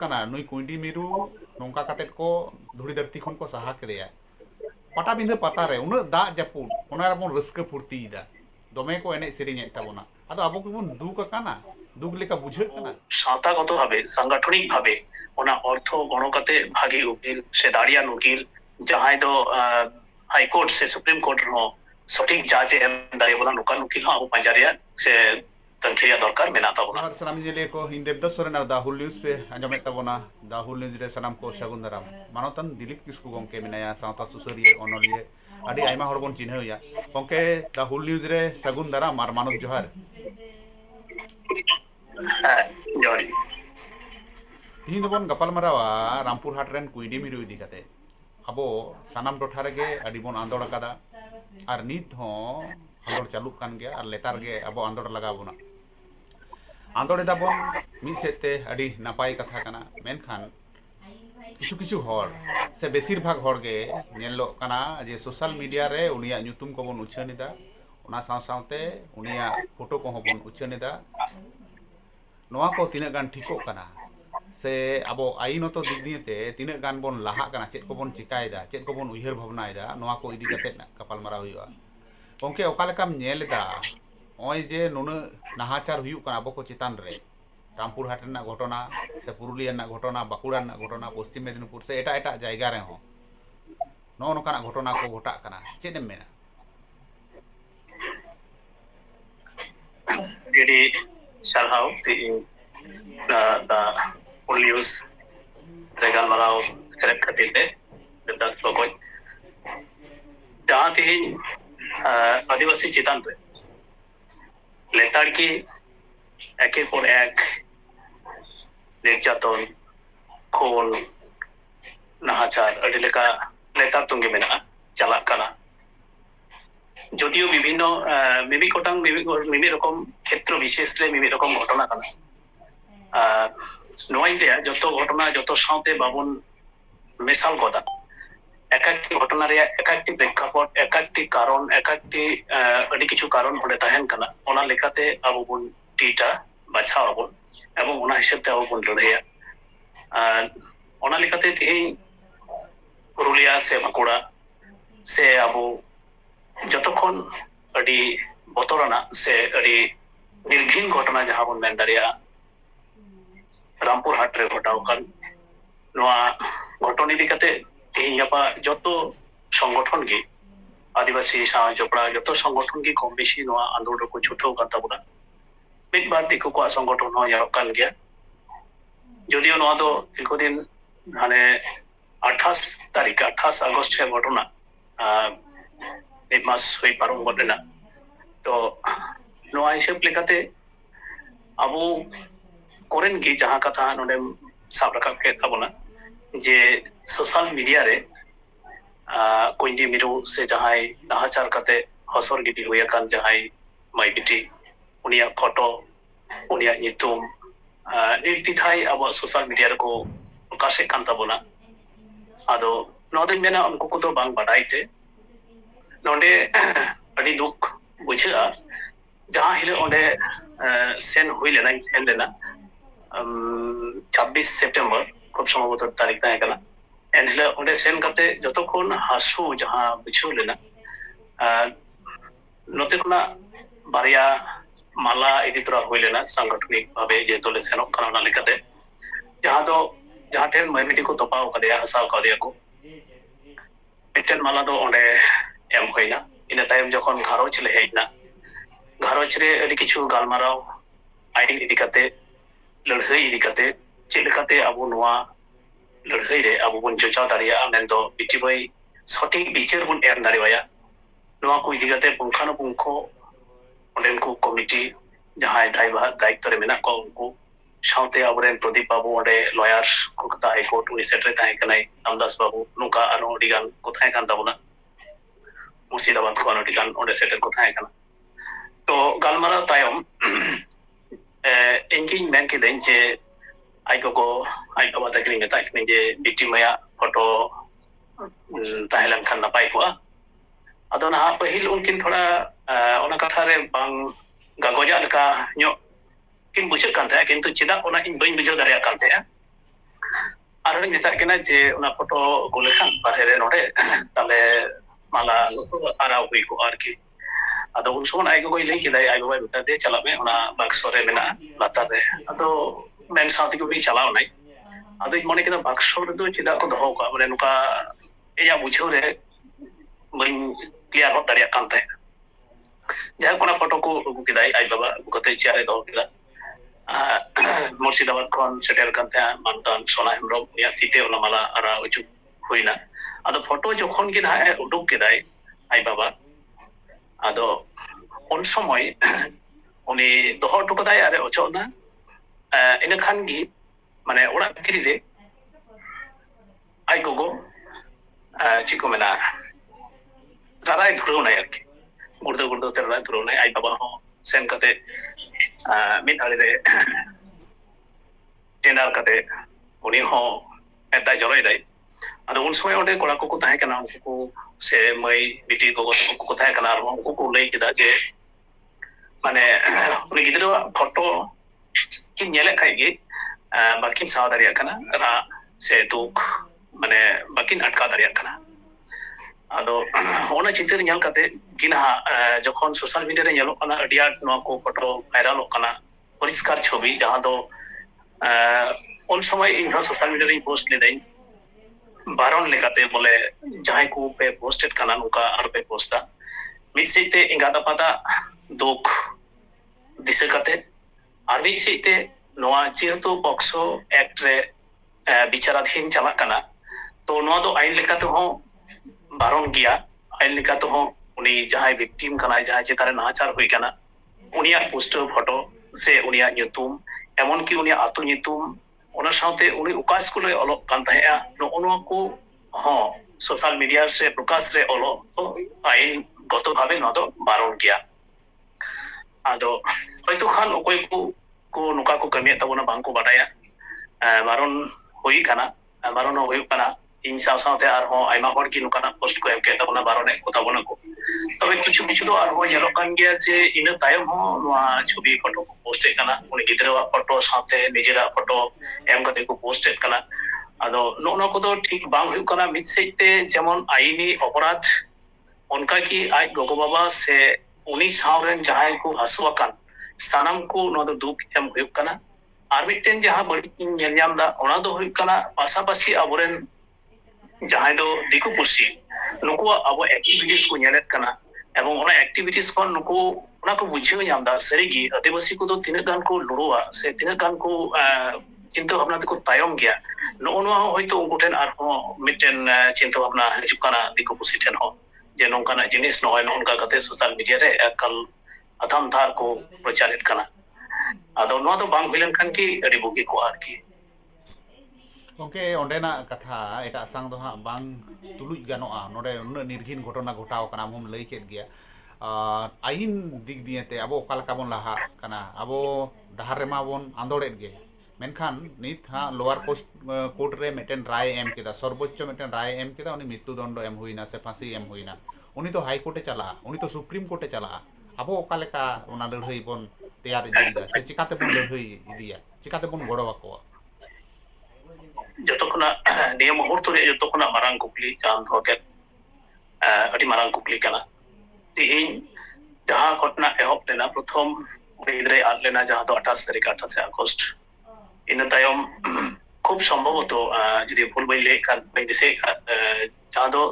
कना नुई कुंडी मिरू नोंका काते को धुड़ी धरती खन को सहा केया पटाबिंद पाता रे उन दा जपुन ओना रबन रस्क फुर्ती दा दमे को एने सेरिंग एताबना आदो अबो के बन दुख कना दुख लेका बुझे कना সাঁতাগত ভাবে সাংগঠনিক ভাবে ওনা অর্থ গণকাতে ভাগী উকিল সে দাঁড়িয়ান উকিল ᱡᱟᱦᱟᱸᱭ ᱫᱚ ᱦᱟᱭᱠᱳᱨᱴ ᱥᱮ ᱥᱩᱯᱨᱤᱢ ᱠᱳᱨᱴ ᱨᱮᱦᱚᱸ ᱥᱚᱴᱷᱤᱠ ᱡᱟᱡᱽ ᱮᱢ ᱫᱟᱲᱮᱭᱟᱵᱚᱱᱟ ᱱᱚᱝᱠᱟᱱ ᱩᱠᱤᱞ ᱦᱚᱸ ᱟᱵᱚ ᱯᱟᱸᱡᱟ ᱨᱮᱭᱟᱜ ᱥᱮ दिलीप किसकु गे मेता सुसारिया बन चिन्ह गे दाहुल दाराम मानव जोहर तीन बन गपालमारा रामपुर हाट कुडी मिरु इदीते अब सामान टारे बन आंदोलन और चालू कान गया और लेतारे अब आंदोलन लगा बोना ᱟᱸᱫᱳᱲ ᱮᱫᱟᱵᱚᱱ ᱢᱤᱫ ᱥᱮᱫ ᱛᱮ ᱟᱹᱰᱤ ᱱᱟᱯᱟᱭ ᱠᱟᱛᱷᱟ ᱠᱟᱱᱟ ᱢᱮᱱᱠᱷᱟᱱ কিছু কিছু হর সে বেশিরভাগ হরগে নেলক কানা যে সোশ্যাল মিডিয়া রে উনিয়া নিতুম কবন উচ্চনিদা ওনা সাথ সাথে উনিয়া ফটো কহন বন উচ্চনিদা নোয়া কো তিনা গান ঠিকক কানা সে আবো আইনত দিক দিয়েতে তিনা গান বন লাহা কানা চেত কবন চিকায়দা চেত কবন উইহার ভাবনায়দা নোয়া কো ইদি কাতে কাপাল মারা হইয়া গমকে ওকালেকাম নেলদা ᱱᱚᱜᱼᱚᱭ ᱡᱮ ᱱᱩᱱᱟᱹᱜ ᱱᱟᱦᱟᱪᱟᱨ ᱦᱩᱭᱩᱜ ᱠᱟᱱᱟ ᱟᱵᱚ ᱠᱚ ᱪᱮᱛᱟᱱ ᱨᱮ ᱨᱟᱢᱯᱩᱨ ᱦᱟᱴ ᱨᱮᱱᱟᱜ ᱜᱷᱚᱴᱚᱱᱟ ᱥᱮ ᱯᱩᱨᱩᱞᱤᱭᱟ ᱨᱮᱱᱟᱜ ᱜᱷᱚᱴᱚᱱᱟ ᱵᱟᱸᱠᱩᱲᱟ ᱨᱮᱱᱟᱜ ᱜᱷᱚᱴᱚᱱᱟ ᱯᱚᱥᱪᱤᱢ ᱢᱮᱫᱽᱱᱤᱯᱩᱨ ᱥᱮ ᱮᱴᱟᱜ ᱮᱴᱟᱜ ᱡᱟᱭᱜᱟ ᱨᱮᱦᱚᱸ ᱱᱚᱜᱼᱚ ᱱᱚᱝᱠᱟᱱᱟᱜ ᱜᱷᱚᱴᱚᱱᱟ ᱠᱚ ᱜᱷᱚᱴᱟᱜ ᱠᱟᱱᱟ ᱪᱮᱫ ᱮᱢ ᱢᱮᱱᱟ ᱟᱹᱰᱤ ᱥᱟᱨᱦᱟᱣ ᱛᱮᱦᱮᱧ ᱯᱩᱞᱤᱭᱩᱥ ᱨᱮ ᱜᱟᱞᱢᱟᱨᱟᱣ ᱥᱮᱞᱮᱫ ᱠᱷᱟᱹᱛᱤᱨ ᱛᱮ ᱡᱚᱛᱚ ᱥᱚᱠᱚᱡ ᱡᱟᱦᱟᱸ ᱛᱮᱦᱮᱧ ᱟᱹᱫᱤᱵᱟᱹᱥᱤ ᱪᱮᱛᱟᱱ ᱨᱮ লেতারকে একের পর এক নির্যাতন খোল নাহাচার ᱟᱹᱰᱤ ᱞᱮᱠᱟ ᱞᱮᱛᱟᱲ ᱛᱩᱝᱜᱮ ᱢᱮᱱᱟᱜᱼᱟ ᱪᱟᱞᱟᱜ ᱠᱟᱱᱟ যদিও বিভিন্ন মিমি কটাং মিমি রকম ক্ষেত্র বিশেষ রে মিমিক রকম ঘটনা কানা আহ নয় যত ঘটনা যত সাঁতে বাবন মেশাল কথা একাক্তি ঘটনা রে একাক্তি বৈকল্পত একাক্তি কারণ একাক্তি আডি কিছু কারণ হনে তাহেনকনা ওনা লিখাতে আবুন টিটা বাছা ওব এবং ওনা হিসাবতে আবুন লড়াইয়া অনা লিখাতে তেহিং কুরুলিয়া সে মকুড়া সে আবো যতক্ষন আডি বতরণা সে আডি নির্বিঘ্ন ঘটনা যাহা বন মেনদারিয়া রামপুর হাট রে ঘটাওকান নয়া অটোনেটিকাতে ᱛᱮᱦᱮᱧ ᱜᱟᱯᱟ ᱡᱚᱛᱚ ᱥᱚᱝᱜᱚᱴᱷᱚᱱ ᱜᱮ ᱟᱹᱫᱤᱵᱟᱹᱥᱤ ᱥᱟᱶ ᱡᱚᱯᱲᱟᱣ ᱡᱚᱛᱚ ᱥᱚᱝᱜᱚᱴᱷᱚᱱ ᱜᱮ ᱠᱚᱢ ᱵᱮᱥᱤ ᱱᱚᱣᱟ ᱟᱸᱫᱳᱲ ᱨᱮᱠᱚ ᱪᱷᱩᱴᱟᱹᱣ ᱠᱟᱱ ᱛᱟᱵᱚᱱᱟ ᱢᱤᱫ ᱵᱟᱨ ᱫᱤᱠᱩ ᱠᱚᱣᱟᱜ ᱥᱚᱝᱜᱚᱴᱷᱚᱱ ᱦᱚᱸ ᱧᱮᱞᱚᱜ ᱠᱟᱱ ᱜᱮᱭᱟ যদিও নয় তো দীর্ঘদিন মানে আঠাশ তারিখ আঠাশ আগস্টের ঘটনা এক মাস হয়ে পারম ঘটে না তো নয় হিসেব লেখাতে আবু করেন কি যাহা কথা নোডে সাব রাখা কে তাবো না ᱡᱮ ᱥᱳᱥᱟᱞ ᱢᱤᱰᱤᱭᱟ ᱨᱮ ᱠᱚᱧᱡᱤ ᱢᱤᱨᱩ ᱥᱮ ᱡᱟᱦᱟᱸᱭ ᱱᱟᱦᱟᱪᱟᱨ ᱠᱟᱛᱮ ᱦᱚᱥᱚᱨ ᱜᱤᱰᱤ ᱦᱩᱭ ᱟᱠᱟᱱ ᱡᱟᱦᱟᱸᱭ ᱢᱟᱹᱭ ᱵᱤᱴᱤ ᱩᱱᱤᱭᱟᱜ ᱯᱷᱚᱴᱚ ᱩᱱᱤᱭᱟᱜ ᱧᱩᱛᱩম ᱱᱤᱨᱛᱤ ᱛᱷᱟᱭ ᱟᱵᱚᱣᱟᱜ ᱥᱳᱥᱟᱞ ᱢᱤᱰᱤᱭᱟ ᱨᱮᱠᱚ ᱯᱨᱚᱠᱟᱥᱮᱫ ᱠᱟᱱ ᱛᱟᱵᱚᱱᱟ ᱟᱫᱚ ᱱᱚᱣᱟ ᱫᱚᱧ ᱢᱮᱱᱟ ᱩᱱᱠᱩ ᱠᱚᱫᱚ ᱵᱟᱝ ᱵᱟᱰᱟᱭ ᱛᱮ ᱱᱚᱸᱰᱮ ᱟᱹᱰᱤ ᱫᱩᱠ ᱵᱩᱡᱷᱟᱹᱜᱼᱟ ᱡᱟᱦᱟᱸ ᱦᱤᱞᱳᱜ ᱚᱸᱰে ᱥᱮᱱ ᱦᱩᱭ ᱞᱮᱱᱟ ᱥᱮᱱ ᱞᱮᱱᱟ ᱪᱷᱟᱵᱵᱤᱥ ᱥᱮᱯᱴᱮᱢᱵᱚᱨ ᱠᱷᱩᱵ ᱥᱚᱢᱵᱷᱚᱵᱚᱛᱚ ᱛᱟᱨᱤᱠᱷ ᱛᱟᱦᱮᱸ ᱠᱟᱱᱟ ᱮᱱᱦᱤᱞᱳᱜ ᱚᱸᱰᱮ ᱥᱮᱱ ᱠᱟᱛᱮ ᱡᱚᱛᱚ ᱠᱷᱚᱱ ᱦᱟᱹᱥᱩ ᱡᱟᱦᱟᱸ ᱵᱩᱡᱷᱟᱹᱣ ᱞᱮᱱᱟ ᱟᱨ ᱱᱚᱛᱮ ᱠᱷᱚᱱᱟᱜ ᱵᱟᱨᱭᱟ ᱢᱟᱞᱟ ᱤᱫᱤ ᱛᱚᱨᱟ ᱦᱩᱭ ᱞᱮᱱᱟ ᱥᱟᱝᱜᱚᱴᱷᱚᱱᱤᱠ ᱵᱷᱟᱵᱮ ᱡᱮᱦᱮᱛᱩ ᱞᱮ ᱥᱮᱱᱚᱜ ᱠᱟᱱᱟ ᱚᱱᱟ ᱞᱮᱠᱟᱛᱮ ᱡᱟᱦᱟᱸ ᱫᱚ ᱡᱟᱦᱟᱸ ᱴᱷᱮᱱ ᱢᱟᱹᱱᱢᱤ ᱠᱚ ᱛᱚᱯᱟᱣ ᱠᱟᱫᱮᱭᱟ ᱦᱟᱥᱟᱣ ᱠᱟᱫᱮᱭᱟ ᱠᱚ ᱢᱤᱫᱴᱮᱱ ᱢᱟᱞᱟ ᱫᱚ ᱚᱸᱰᱮ ᱮᱢ ᱦᱩᱭᱱᱟ ᱤᱱᱟᱹ ᱛᱟᱭᱚᱢ ᱡᱚᱠᱷᱚᱱ ᱜᱷᱟᱨᱚᱸᱡᱽ ᱞᱮ ᱦᱮᱡ ᱮᱱᱟ ᱜᱷᱟᱨᱚᱸᱡᱽ ᱨᱮ ᱟᱹᱰᱤ ᱠᱤᱪᱷু ᱜᱟᱞᱢᱟᱨᱟᱣ ᱟᱹᱭᱤᱱ ᱤᱫᱤ ᱠᱟᱛᱮ ᱞᱟᱹᱲᱦᱟᱹᱭ ᱤᱫᱤ ᱠᱟᱛᱮ ᱪᱮᱫ ᱞᱮᱠᱟᱛᱮ ᱟᱵᱚ ᱱᱚᱣᱟ ᱞᱟᱹᱲᱦᱟᱹᱭ ᱨᱮ ᱟᱵᱚ ᱵᱚᱱ ᱡᱚᱪᱟᱣ ᱫᱟᱲᱮᱭᱟᱜᱼᱟ ᱢᱮᱱᱫᱚ ᱢᱤᱫᱴᱤᱡ ᱵᱟᱹᱭ ᱥᱚᱴᱷᱤᱠ ᱵᱤᱪᱟᱹᱨ ᱵᱚᱱ ᱮᱢ ᱫᱟᱲᱮᱣᱟᱭᱟ ᱱᱚᱣᱟ ᱠᱚ ᱤᱫᱤ ᱠᱟᱛᱮ ᱯᱩᱝᱠᱷᱟᱱᱩᱯᱩᱝᱠᱷᱚ ᱚᱸᱰᱮᱱ ᱠᱚ ᱠᱚᱢᱤᱴᱤ ᱡᱟᱦᱟᱸᱭ ᱫᱟᱭᱵᱷᱟᱨ ᱫᱟᱭᱤᱛᱛᱚ ᱨᱮ ᱢᱮᱱᱟᱜ ᱠᱚᱣᱟ ᱩᱱᱠᱩ ᱥᱟᱶᱛᱮ ᱟᱵᱚᱨᱮᱱ ᱯᱨᱚᱫᱤᱯ ᱵᱟᱵᱩ ᱚᱸᱰᱮ ᱞᱚᱭᱟᱨᱥ ᱠᱳᱞᱠᱟᱛᱟ ᱦᱟᱭᱠᱳᱨᱴ ᱩᱱᱤ ᱥᱮᱴᱮᱨ ᱛᱟᱦᱮᱸ ᱠᱟᱱᱟᱭ ᱨᱟᱢᱫᱟᱥ ᱵᱟᱵᱩ ᱱᱚᱝᱠᱟ ᱟᱨᱦᱚᱸ ᱟᱹᱰᱤᱜᱟᱱ ᱠᱚ ᱛᱟᱦᱮᱸ ᱠᱟᱱ ᱛᱟᱵᱚᱱᱟ মুর্শিদাবাদ ᱠᱷᱚᱱ ᱟᱹᱰᱤᱜᱟᱱ ᱚᱸᱰᱮ ᱥᱮᱴᱮᱨ ᱠᱚ ᱛᱟᱦᱮᱸ ᱠᱟᱱᱟ ᱛᱚ ᱜᱟᱞᱢᱟᱨᱟᱣ ᱛᱟᱭᱚᱢ ᱤᱧ ᱜᱤᱧ ᱢᱮᱱ ᱠᱤᱫᱟᱹᱧ ᱡᱮ आई को आई को बता करेंगे ताक ने जे बिटी मया फोटो तहलंग खान ना पाई हुआ अतो थोड़ा कथा रे बांग गगोजा का बुझे कांते हैं किन्तु बुझे दरिया कांते हैं आरोन ने ताक ना जे उन फोटो गोलेखन बाहरे माला आराव हुई उन सोन आई को कोई लिंक दे आई को भाई दे चला बक्सोरे में ना ᱢᱮᱱ ᱥᱟᱶ ᱛᱮᱜᱮ ᱩᱱᱤ ᱪᱟᱞᱟᱣ ᱱᱟᱭ ᱟᱫᱚᱧ ᱢᱚᱱᱮ ᱠᱮᱫᱟ ᱵᱟᱠᱥᱚ ᱨᱮᱫᱚ ᱪᱮᱫᱟᱜ ᱠᱚ ᱫᱚᱦᱚ ᱠᱟᱜᱼᱟ ᱵᱚᱞᱮ ᱱᱚᱝᱠᱟ ᱤᱧᱟᱹᱜ ᱵᱩᱡᱷᱟᱹᱣ ᱨᱮ ᱵᱟᱹᱧ ᱠᱞᱤᱭᱟᱨ ᱦᱚᱫ ᱫᱟᱲᱮᱭᱟᱜ ᱠᱟᱱ ᱛᱟᱦᱮᱸᱫ ᱡᱟᱦᱟᱸ ᱠᱚ ᱚᱱᱟ ᱯᱷᱳᱴᱳ ᱠᱚ ᱟᱹᱜᱩ ᱠᱮᱫᱟᱭ ᱟᱡ ᱵᱟᱵᱟ ᱟᱹᱜᱩ ᱠᱟᱛᱮ ᱪᱮᱭᱟᱨ ᱨᱮ ᱫᱚᱦᱚ ᱠᱮᱫᱟ মুর্শিদাবাদ খন সেটেল কান তাহা মানতান সোনা হেমব্রম উনিয়া তিতে ওলা মালা আরা উচু হইনা আদো ফটো যখন কি ᱩᱰᱩᱠ ᱠᱮᱫᱟᱭ ᱟᱡ ᱵᱟᱵᱟ ᱟᱫᱚ ᱩᱱ ᱥᱚᱢᱚᱭ ᱩᱱᱤ ᱫᱚᱦᱚ ᱦᱚᱴᱚ ᱠᱟᱫᱟᱭ ᱟᱨᱮ ᱚᱪᱚᱜ অচনা ᱤᱱᱟᱹ ᱠᱷᱟᱱ ᱜᱮ ᱢᱟᱱᱮ ᱚᱲᱟᱜ ᱵᱷᱤᱛᱨᱤ ᱨᱮ ᱟᱡ ᱜᱚᱜᱚ ᱪᱮᱫ ᱠᱚ ᱢᱮᱱᱟ ᱨᱟᱨᱟᱭ ᱫᱷᱩᱨᱟᱹᱣᱱᱟᱭ ᱟᱨᱠᱤ ᱜᱩᱲᱫᱟᱹ ᱜᱩᱲᱫᱟᱹ ᱛᱮ ᱨᱟᱨᱟᱭ ᱫᱷᱩᱨᱟᱹᱣᱱᱟᱭ ᱟᱡ ᱵᱟᱵᱟ ᱦᱚᱸ ᱥᱮᱱ ᱠᱟᱛᱮ ᱢᱤᱫ ᱟᱲᱮ ᱨᱮ ᱴᱮᱸᱰᱟᱨ ᱠᱟᱛᱮ ᱩᱱᱤ ᱦᱚᱸ ᱮᱛᱟᱭ ᱡᱚᱨᱚᱭᱮᱫᱟᱭ ᱟᱫᱚ ᱩᱱ ᱥᱚᱢᱚᱭ ᱚᱸᱰᱮ ᱠᱚᱲᱟ ᱠᱚᱠᱚ ᱛᱟᱦᱮᱸ ᱠᱟᱱᱟ ᱩᱱᱠᱩ ᱠᱚ ᱥᱮ ᱢᱟᱹᱭ ᱵᱤᱴᱤ ᱜᱚᱜᱚ ᱛᱟᱠᱚ ᱠᱚ ᱛᱟᱦᱮᱸ ᱠᱟᱱᱟ ᱟᱨᱦᱚᱸ ᱩᱱᱠᱩ ᱠᱚ ᱞᱟᱹᱭ ᱠᱮᱫᱟ ᱡᱮ ᱢᱟᱱᱮ ᱩᱱᱤ ᱜᱤᱫᱽᱨᱟᱹᱣᱟᱜ ᱯᱷᱚᱴᱚ ᱤᱧ ᱧᱮᱞᱮᱫ ᱠᱷᱟᱡ ᱜᱮ ᱵᱟᱹᱠᱤᱱ ᱥᱟᱦᱟᱣ ᱫᱟᱲᱮᱭᱟᱜ ᱠᱟᱱᱟ ᱨᱟᱜ ᱥᱮ ᱫᱩᱠ ᱢᱟᱱᱮ ᱵᱟᱹᱠᱤᱱ ᱟᱴᱠᱟᱣ ᱫᱟᱲᱮᱭᱟᱜ ᱠᱟᱱᱟ ᱟᱫᱚ ᱚᱱᱟ ᱪᱤᱛᱟᱹᱨ ᱧᱮᱞ ᱠᱟᱛᱮ ᱜᱤᱱᱦᱟ ᱡᱚᱠᱷᱚᱱ ᱥᱳᱥᱟᱞ ᱢᱤᱰᱤᱭᱟ ᱨᱮ ᱧᱮᱞᱚᱜ ᱠᱟᱱᱟ ᱟᱹᱰᱤ ᱟᱴ ᱱᱚᱣᱟ ᱠᱚ ᱯᱷᱳᱴᱳ ᱵᱷᱟᱭᱨᱟᱞᱚᱜ ᱠᱟᱱᱟ ᱯᱚᱨᱤᱥᱠᱟᱨ ᱪᱷᱚᱵᱤ ᱡᱟᱦᱟᱸ ᱫᱚ ᱩᱱ ᱥᱚᱢᱚᱭ ᱤᱧ ᱦᱚᱸ ᱥᱳᱥᱟᱞ ᱢᱤᱰᱤᱭᱟ ᱨᱮᱧ ᱯᱳᱥᱴ ᱞᱤᱫᱟᱹᱧ ᱵᱟᱨᱚᱱ ᱞᱮᱠᱟᱛᱮ ᱵᱚᱞᱮ ᱡᱟᱦᱟᱸᱭ ᱠᱚ ᱯᱮ ᱯᱳᱥᱴᱮᱫ ᱠᱟᱱᱟ ᱱᱚᱝᱠᱟ ᱟᱨᱯᱮ ᱯᱳᱥᱴᱟ ᱢᱤᱫ ᱥᱮᱡ ᱛᱮ ᱮᱸᱜᱟᱛ ᱟᱯᱟᱛᱟᱜ ᱫᱩᱠ ᱫᱤᱥᱟᱹ ᱠᱟᱛᱮ ᱟᱨ ᱢᱤᱫ ᱥᱮᱫ ᱛᱮ ᱱᱚᱣᱟ ᱡᱮᱦᱮᱛᱩ ᱯᱚᱠᱥᱚ ᱮᱠᱴ ᱨᱮ ᱵᱤᱪᱟᱨᱟᱫᱷᱤᱱ ᱪᱟᱞᱟᱜ ᱠᱟᱱᱟ ᱛᱚ ᱱᱚᱣᱟ ᱫᱚ ᱟᱹᱭᱤᱱ ᱞᱮᱠᱟ ᱛᱮᱦᱚᱸ ᱵᱟᱨᱚᱱ ᱜᱮᱭᱟ ᱟᱹᱭᱤᱱ ᱞᱮᱠᱟ ᱛᱮᱦᱚᱸ ᱩᱱᱤ ᱡᱟᱦᱟᱸᱭ ᱵᱤᱠᱴᱤᱢ ᱠᱟᱱᱟᱭ ᱡᱟᱦᱟᱸᱭ ᱪᱮᱛᱟᱱ ᱨᱮ ᱱᱟᱦᱟᱪᱟᱨ ᱦᱩᱭ ᱟᱠᱟᱱᱟ ᱩᱱᱤᱭᱟᱜ ᱯᱩᱥᱴᱟᱹᱣ ᱯᱷᱚᱴᱚ ᱥᱮ ᱩᱱᱤᱭᱟᱜ ᱧᱩᱛᱩᱢ ᱮᱢᱚᱱᱠᱤ ᱩᱱᱤᱭᱟᱜ ᱟᱛᱳ ᱧᱩᱛᱩম ᱚᱱᱟ ᱥᱟᱶᱛᱮ ᱩᱱᱤ ᱚᱠᱟ ᱥᱠᱩᱞ ᱨᱮ ᱚᱞᱚᱜ ᱠᱟᱱ ᱛᱟᱦᱮᱸᱜᱼᱟ ᱱᱚᱜᱼᱚ ᱱᱚᱣᱟ ᱠᱚ ᱦᱚᱸ ᱥᱳᱥᱟᱞ ᱢᱤᱰᱤᱭᱟ ᱥᱮ ᱯᱨᱚᱠᱟᱥ ᱨᱮ ᱚᱞᱚᱜ ᱟᱹᱭᱤᱱ ᱜᱚᱛᱚ ᱵᱷᱟᱵᱮ ᱱᱚᱣᱟ ᱫᱚ ᱵᱟᱨᱚᱱ ᱜᱮᱭᱟ ᱟᱫᱚ ᱦᱚᱭᱛᱚ ᱠᱷᱟᱱ ᱚᱠᱚᱭ ᱠᱚ ᱱᱚᱝᱠᱟ ᱠᱚ ᱠᱟᱹᱢᱤᱭᱮᱫ ᱛᱟᱵᱚᱱᱟ ᱵᱟᱝ ᱵᱟᱰᱟᱭᱟ ᱵᱟᱨᱚᱱ ᱦᱩᱭ ᱠᱟᱱᱟ ᱵᱟᱨᱚᱱ ᱦᱚᱸ ᱦᱩᱭᱩᱜ ᱠᱟᱱᱟ ᱤᱧ ᱥᱟᱶ ᱥᱟᱶᱛᱮ ᱟᱨᱦᱚᱸ ᱟᱭᱢᱟ ᱦᱚᱲ ᱜᱮ ᱱᱚᱝᱠᱟᱱᱟᱜ ᱯᱳᱥᱴ ᱠᱚ ᱮᱢ ᱠᱮᱫ ᱛᱟᱵᱚᱱᱟ ᱵᱟᱨᱚᱱᱮᱫ ᱠᱚ ᱛᱟᱵᱚᱱᱟ ᱠᱚ ᱛᱚᱵᱮ ᱠᱤᱪᱷᱩ ᱠᱤᱪᱷᱩ ᱫᱚ ᱟᱨᱦᱚᱸ ᱧᱮᱞᱚᱜ ᱠᱟᱱ ᱜᱮᱭᱟ ᱡᱮ ᱤᱱᱟᱹ ᱛᱟᱭᱚᱢ ᱦᱚᱸ ᱱᱚᱣᱟ ᱪᱷᱚᱵᱤ ᱯᱷᱚᱴᱚ ᱠᱚ ᱯᱳᱥᱴᱮᱫ ᱠᱟᱱᱟ ᱩᱱᱤ ᱜᱤᱫᱽᱨᱟᱹᱣᱟᱜ ᱯᱷᱚᱴᱚ ᱥᱟᱶᱛᱮ ᱱᱤᱡᱮᱨᱟᱜ ᱯᱷᱚᱴᱚ ᱮᱢ ᱠᱟᱛᱮ ᱠᱚ ᱯᱳᱥᱴᱮᱫ ᱠᱟᱱᱟ ᱟᱫᱚ ᱱᱚᱜᱼᱚ ᱱᱚᱣᱟ ᱠᱚᱫᱚ ᱴᱷᱤᱠ ᱵᱟᱝ ᱦᱩᱭᱩᱜ ᱠᱟᱱᱟ ᱢᱤᱫ ᱛᱮ ᱡᱮᱢᱚᱱ ᱟᱭᱤᱱᱤ ᱚᱯᱚᱨᱟᱫᱷ ᱚᱱᱠᱟᱜᱮ ᱟᱡ ᱜᱚᱜᱚ ᱥᱮ উনি সাউৰেন জহাইক আসুৱাকান সানামক নহও দুক এম হিয়ুককানা আৰ মিটেন জহা বৰিতিন মেলিয়ামদা ওনা দ হিয়ুককানা পাছা পাছি আবৰেন জহাইদই তিকু কুছি নুকুৱা আব একটিভিটিছক নিলেতকানা এবং ওনা একটিভিটিছক নুকু ওনাক বুজিওঁ নামদা সৰিগি আদিবাসীক দ তিনন গানক লঢ়োৱা সে তিনন গানক চিন্তা ভাবনা তক পায়ম গিয়া নউ নউৱা হৈত উটেন আৰো মিটেন চিন্তা ভাবনা হিজুককানা তিকু কুছি টেন হ ᱡᱮ ᱱᱚᱝᱠᱟᱱᱟᱜ ᱡᱤᱱᱤᱥ ᱱᱚᱜᱼᱚᱭ ᱱᱚᱝᱠᱟ ᱠᱟᱛᱮ ᱥᱳᱥᱟᱞ ᱢᱤᱰᱤᱭᱟ ᱨᱮ ᱮᱠᱟᱞ ᱟᱫᱷᱟᱢ ᱫᱷᱟᱨ ᱠᱚ ᱯᱨᱚᱪᱟᱨᱮᱫ ᱠᱟᱱᱟ ᱟᱫᱚ ᱱᱚᱣᱟ ᱫᱚ ᱵᱟᱝ ᱦᱩᱭ ᱞᱮᱱᱠᱷᱟᱱ ᱠᱤ ᱟᱹᱰᱤ ᱵᱩᱜᱤ ᱠᱚᱜᱼᱟ ᱟᱨᱠᱤ ᱜᱚᱝᱠᱮ ᱚᱸᱰᱮᱱᱟᱜ ᱠᱟᱛᱷᱟ ᱮᱴᱟᱜ ᱥᱟᱝ ᱫᱚ ᱦᱟᱸᱜ ᱵᱟᱝ ᱛᱩᱞᱩᱡ ᱜᱟᱱᱚᱜᱼᱟ ᱱᱚᱰᱮ ᱱᱩᱱᱟᱹᱜ ᱱᱤᱨᱜᱷᱤᱱ ᱜᱷᱚᱴᱚᱱᱟ ᱜᱷᱚᱴᱟᱣ ᱠᱟᱱᱟ ᱟᱢ ᱦᱚᱢ ᱞᱟᱹᱭ ᱠᱮᱫ ᱜᱮᱭᱟ ᱟᱹᱭᱤᱱ ᱫᱤᱠ ᱫᱤᱭᱮᱛᱮ ᱟᱵᱚ ᱚᱠᱟ ᱞᱮᱠᱟ ᱵᱚᱱ ᱞᱟᱦᱟᱜ ᱠᱟᱱᱟ ᱟᱵᱚ ᱰᱟᱦᱟᱨ ᱨᱮᱢᱟ ᱵᱚᱱ ᱟᱸᱫᱳᱲᱮᱫ ᱜᱮ ᱢᱮᱱᱠᱷᱟᱱ ᱱᱤᱛ ᱦᱟᱸᱜ ᱞᱳᱣᱟᱨ ᱠᱳᱥᱴ ᱠᱳᱨᱴ ᱨᱮ ᱢᱤᱫᱴᱮᱱ ᱨᱟᱭ ᱮᱢ ᱠᱮᱫᱟ ᱥᱚᱨᱵᱳᱪᱪᱚ ᱢᱤᱫᱴᱮᱱ ᱨᱟᱭ ᱮᱢ ᱠᱮᱫᱟ ᱩᱱᱤ ᱢᱨᱤᱛᱩᱫᱚᱱᱰᱚ ᱮᱢ ᱦᱩᱭᱱᱟ ᱥᱮ ᱯᱷᱟᱸᱥᱤ ᱮᱢ ᱦᱩᱭᱱᱟ ᱩᱱᱤ ᱫᱚ ᱦᱟᱭ ᱠᱳᱨᱴᱮ ᱪᱟᱞᱟᱜᱼᱟ ᱩᱱᱤ ᱫᱚ ᱥᱩᱯᱨᱤᱢ ᱠᱳᱨᱴᱮ ᱪᱟᱞᱟᱜᱼᱟ ᱟᱵᱚ ᱚᱠᱟ ᱞᱮᱠᱟ ᱚᱱᱟ ᱞᱟᱹᱲᱦᱟᱹᱭ ᱵᱚᱱ ᱛᱮᱭᱟᱨ ᱤᱫᱤᱭᱮᱫᱟ ᱥᱮ ᱪᱤᱠᱟᱹ ᱛᱮᱵᱚᱱ ᱞᱟᱹᱲᱦᱟᱹᱭ ᱤᱫᱤᱭᱟ ᱪᱤᱠᱟᱹ ᱛᱮᱵᱚᱱ ᱜᱚᱲᱚ ᱟᱠᱚᱣᱟ ᱡᱚᱛᱚ ᱠᱷᱚᱱᱟᱜ ᱱᱤᱭᱟᱹ ᱢᱩᱦᱩᱨᱛᱚ ᱨᱮ ᱡᱚᱛᱚ ᱠᱷᱚᱱᱟᱜ ᱢᱟᱨᱟᱝ ᱠᱩᱠᱞᱤ ᱡᱟᱦᱟᱸ ᱫᱚᱦᱚ ᱠᱮᱫ ᱟᱹᱰᱤ ᱢᱟᱨᱟᱝ ᱠᱩᱠᱞᱤ ᱠᱟᱱᱟ ᱛᱤᱦᱤᱧ ᱡᱟᱦᱟᱸ ᱜᱷᱚᱴᱚᱱᱟ ᱮᱦᱚᱵ ᱞᱮᱱᱟ ᱯᱨᱚᱛᱷᱚᱢ ᱩᱱᱤ ᱜᱤᱫᱽᱨᱟᱹᱭ ᱟᱫ ᱞᱮᱱᱟ ᱡᱟᱦᱟᱸ ᱫᱚ ᱟᱴᱷᱟᱥ ᱛᱟᱹᱨᱤᱠᱷ ᱟᱴᱷᱟᱥᱮ ᱟᱜᱚᱥᱴ ᱤᱱᱟᱹ ᱛᱟᱭᱚᱢ ᱠᱷᱩᱵ ᱥᱚᱢᱵᱷᱚᱵᱚᱛᱚ ᱡᱩᱫᱤ ᱵᱷᱩᱞ ᱵᱟᱹᱧ ᱞᱟᱹᱭᱮᱫ ᱠᱷᱟᱱ ᱵᱟᱹᱧ ᱫᱤᱥᱟᱹᱭᱮᱫ ᱠᱷᱟᱱ ᱡᱟᱦᱟᱸ ᱫᱚ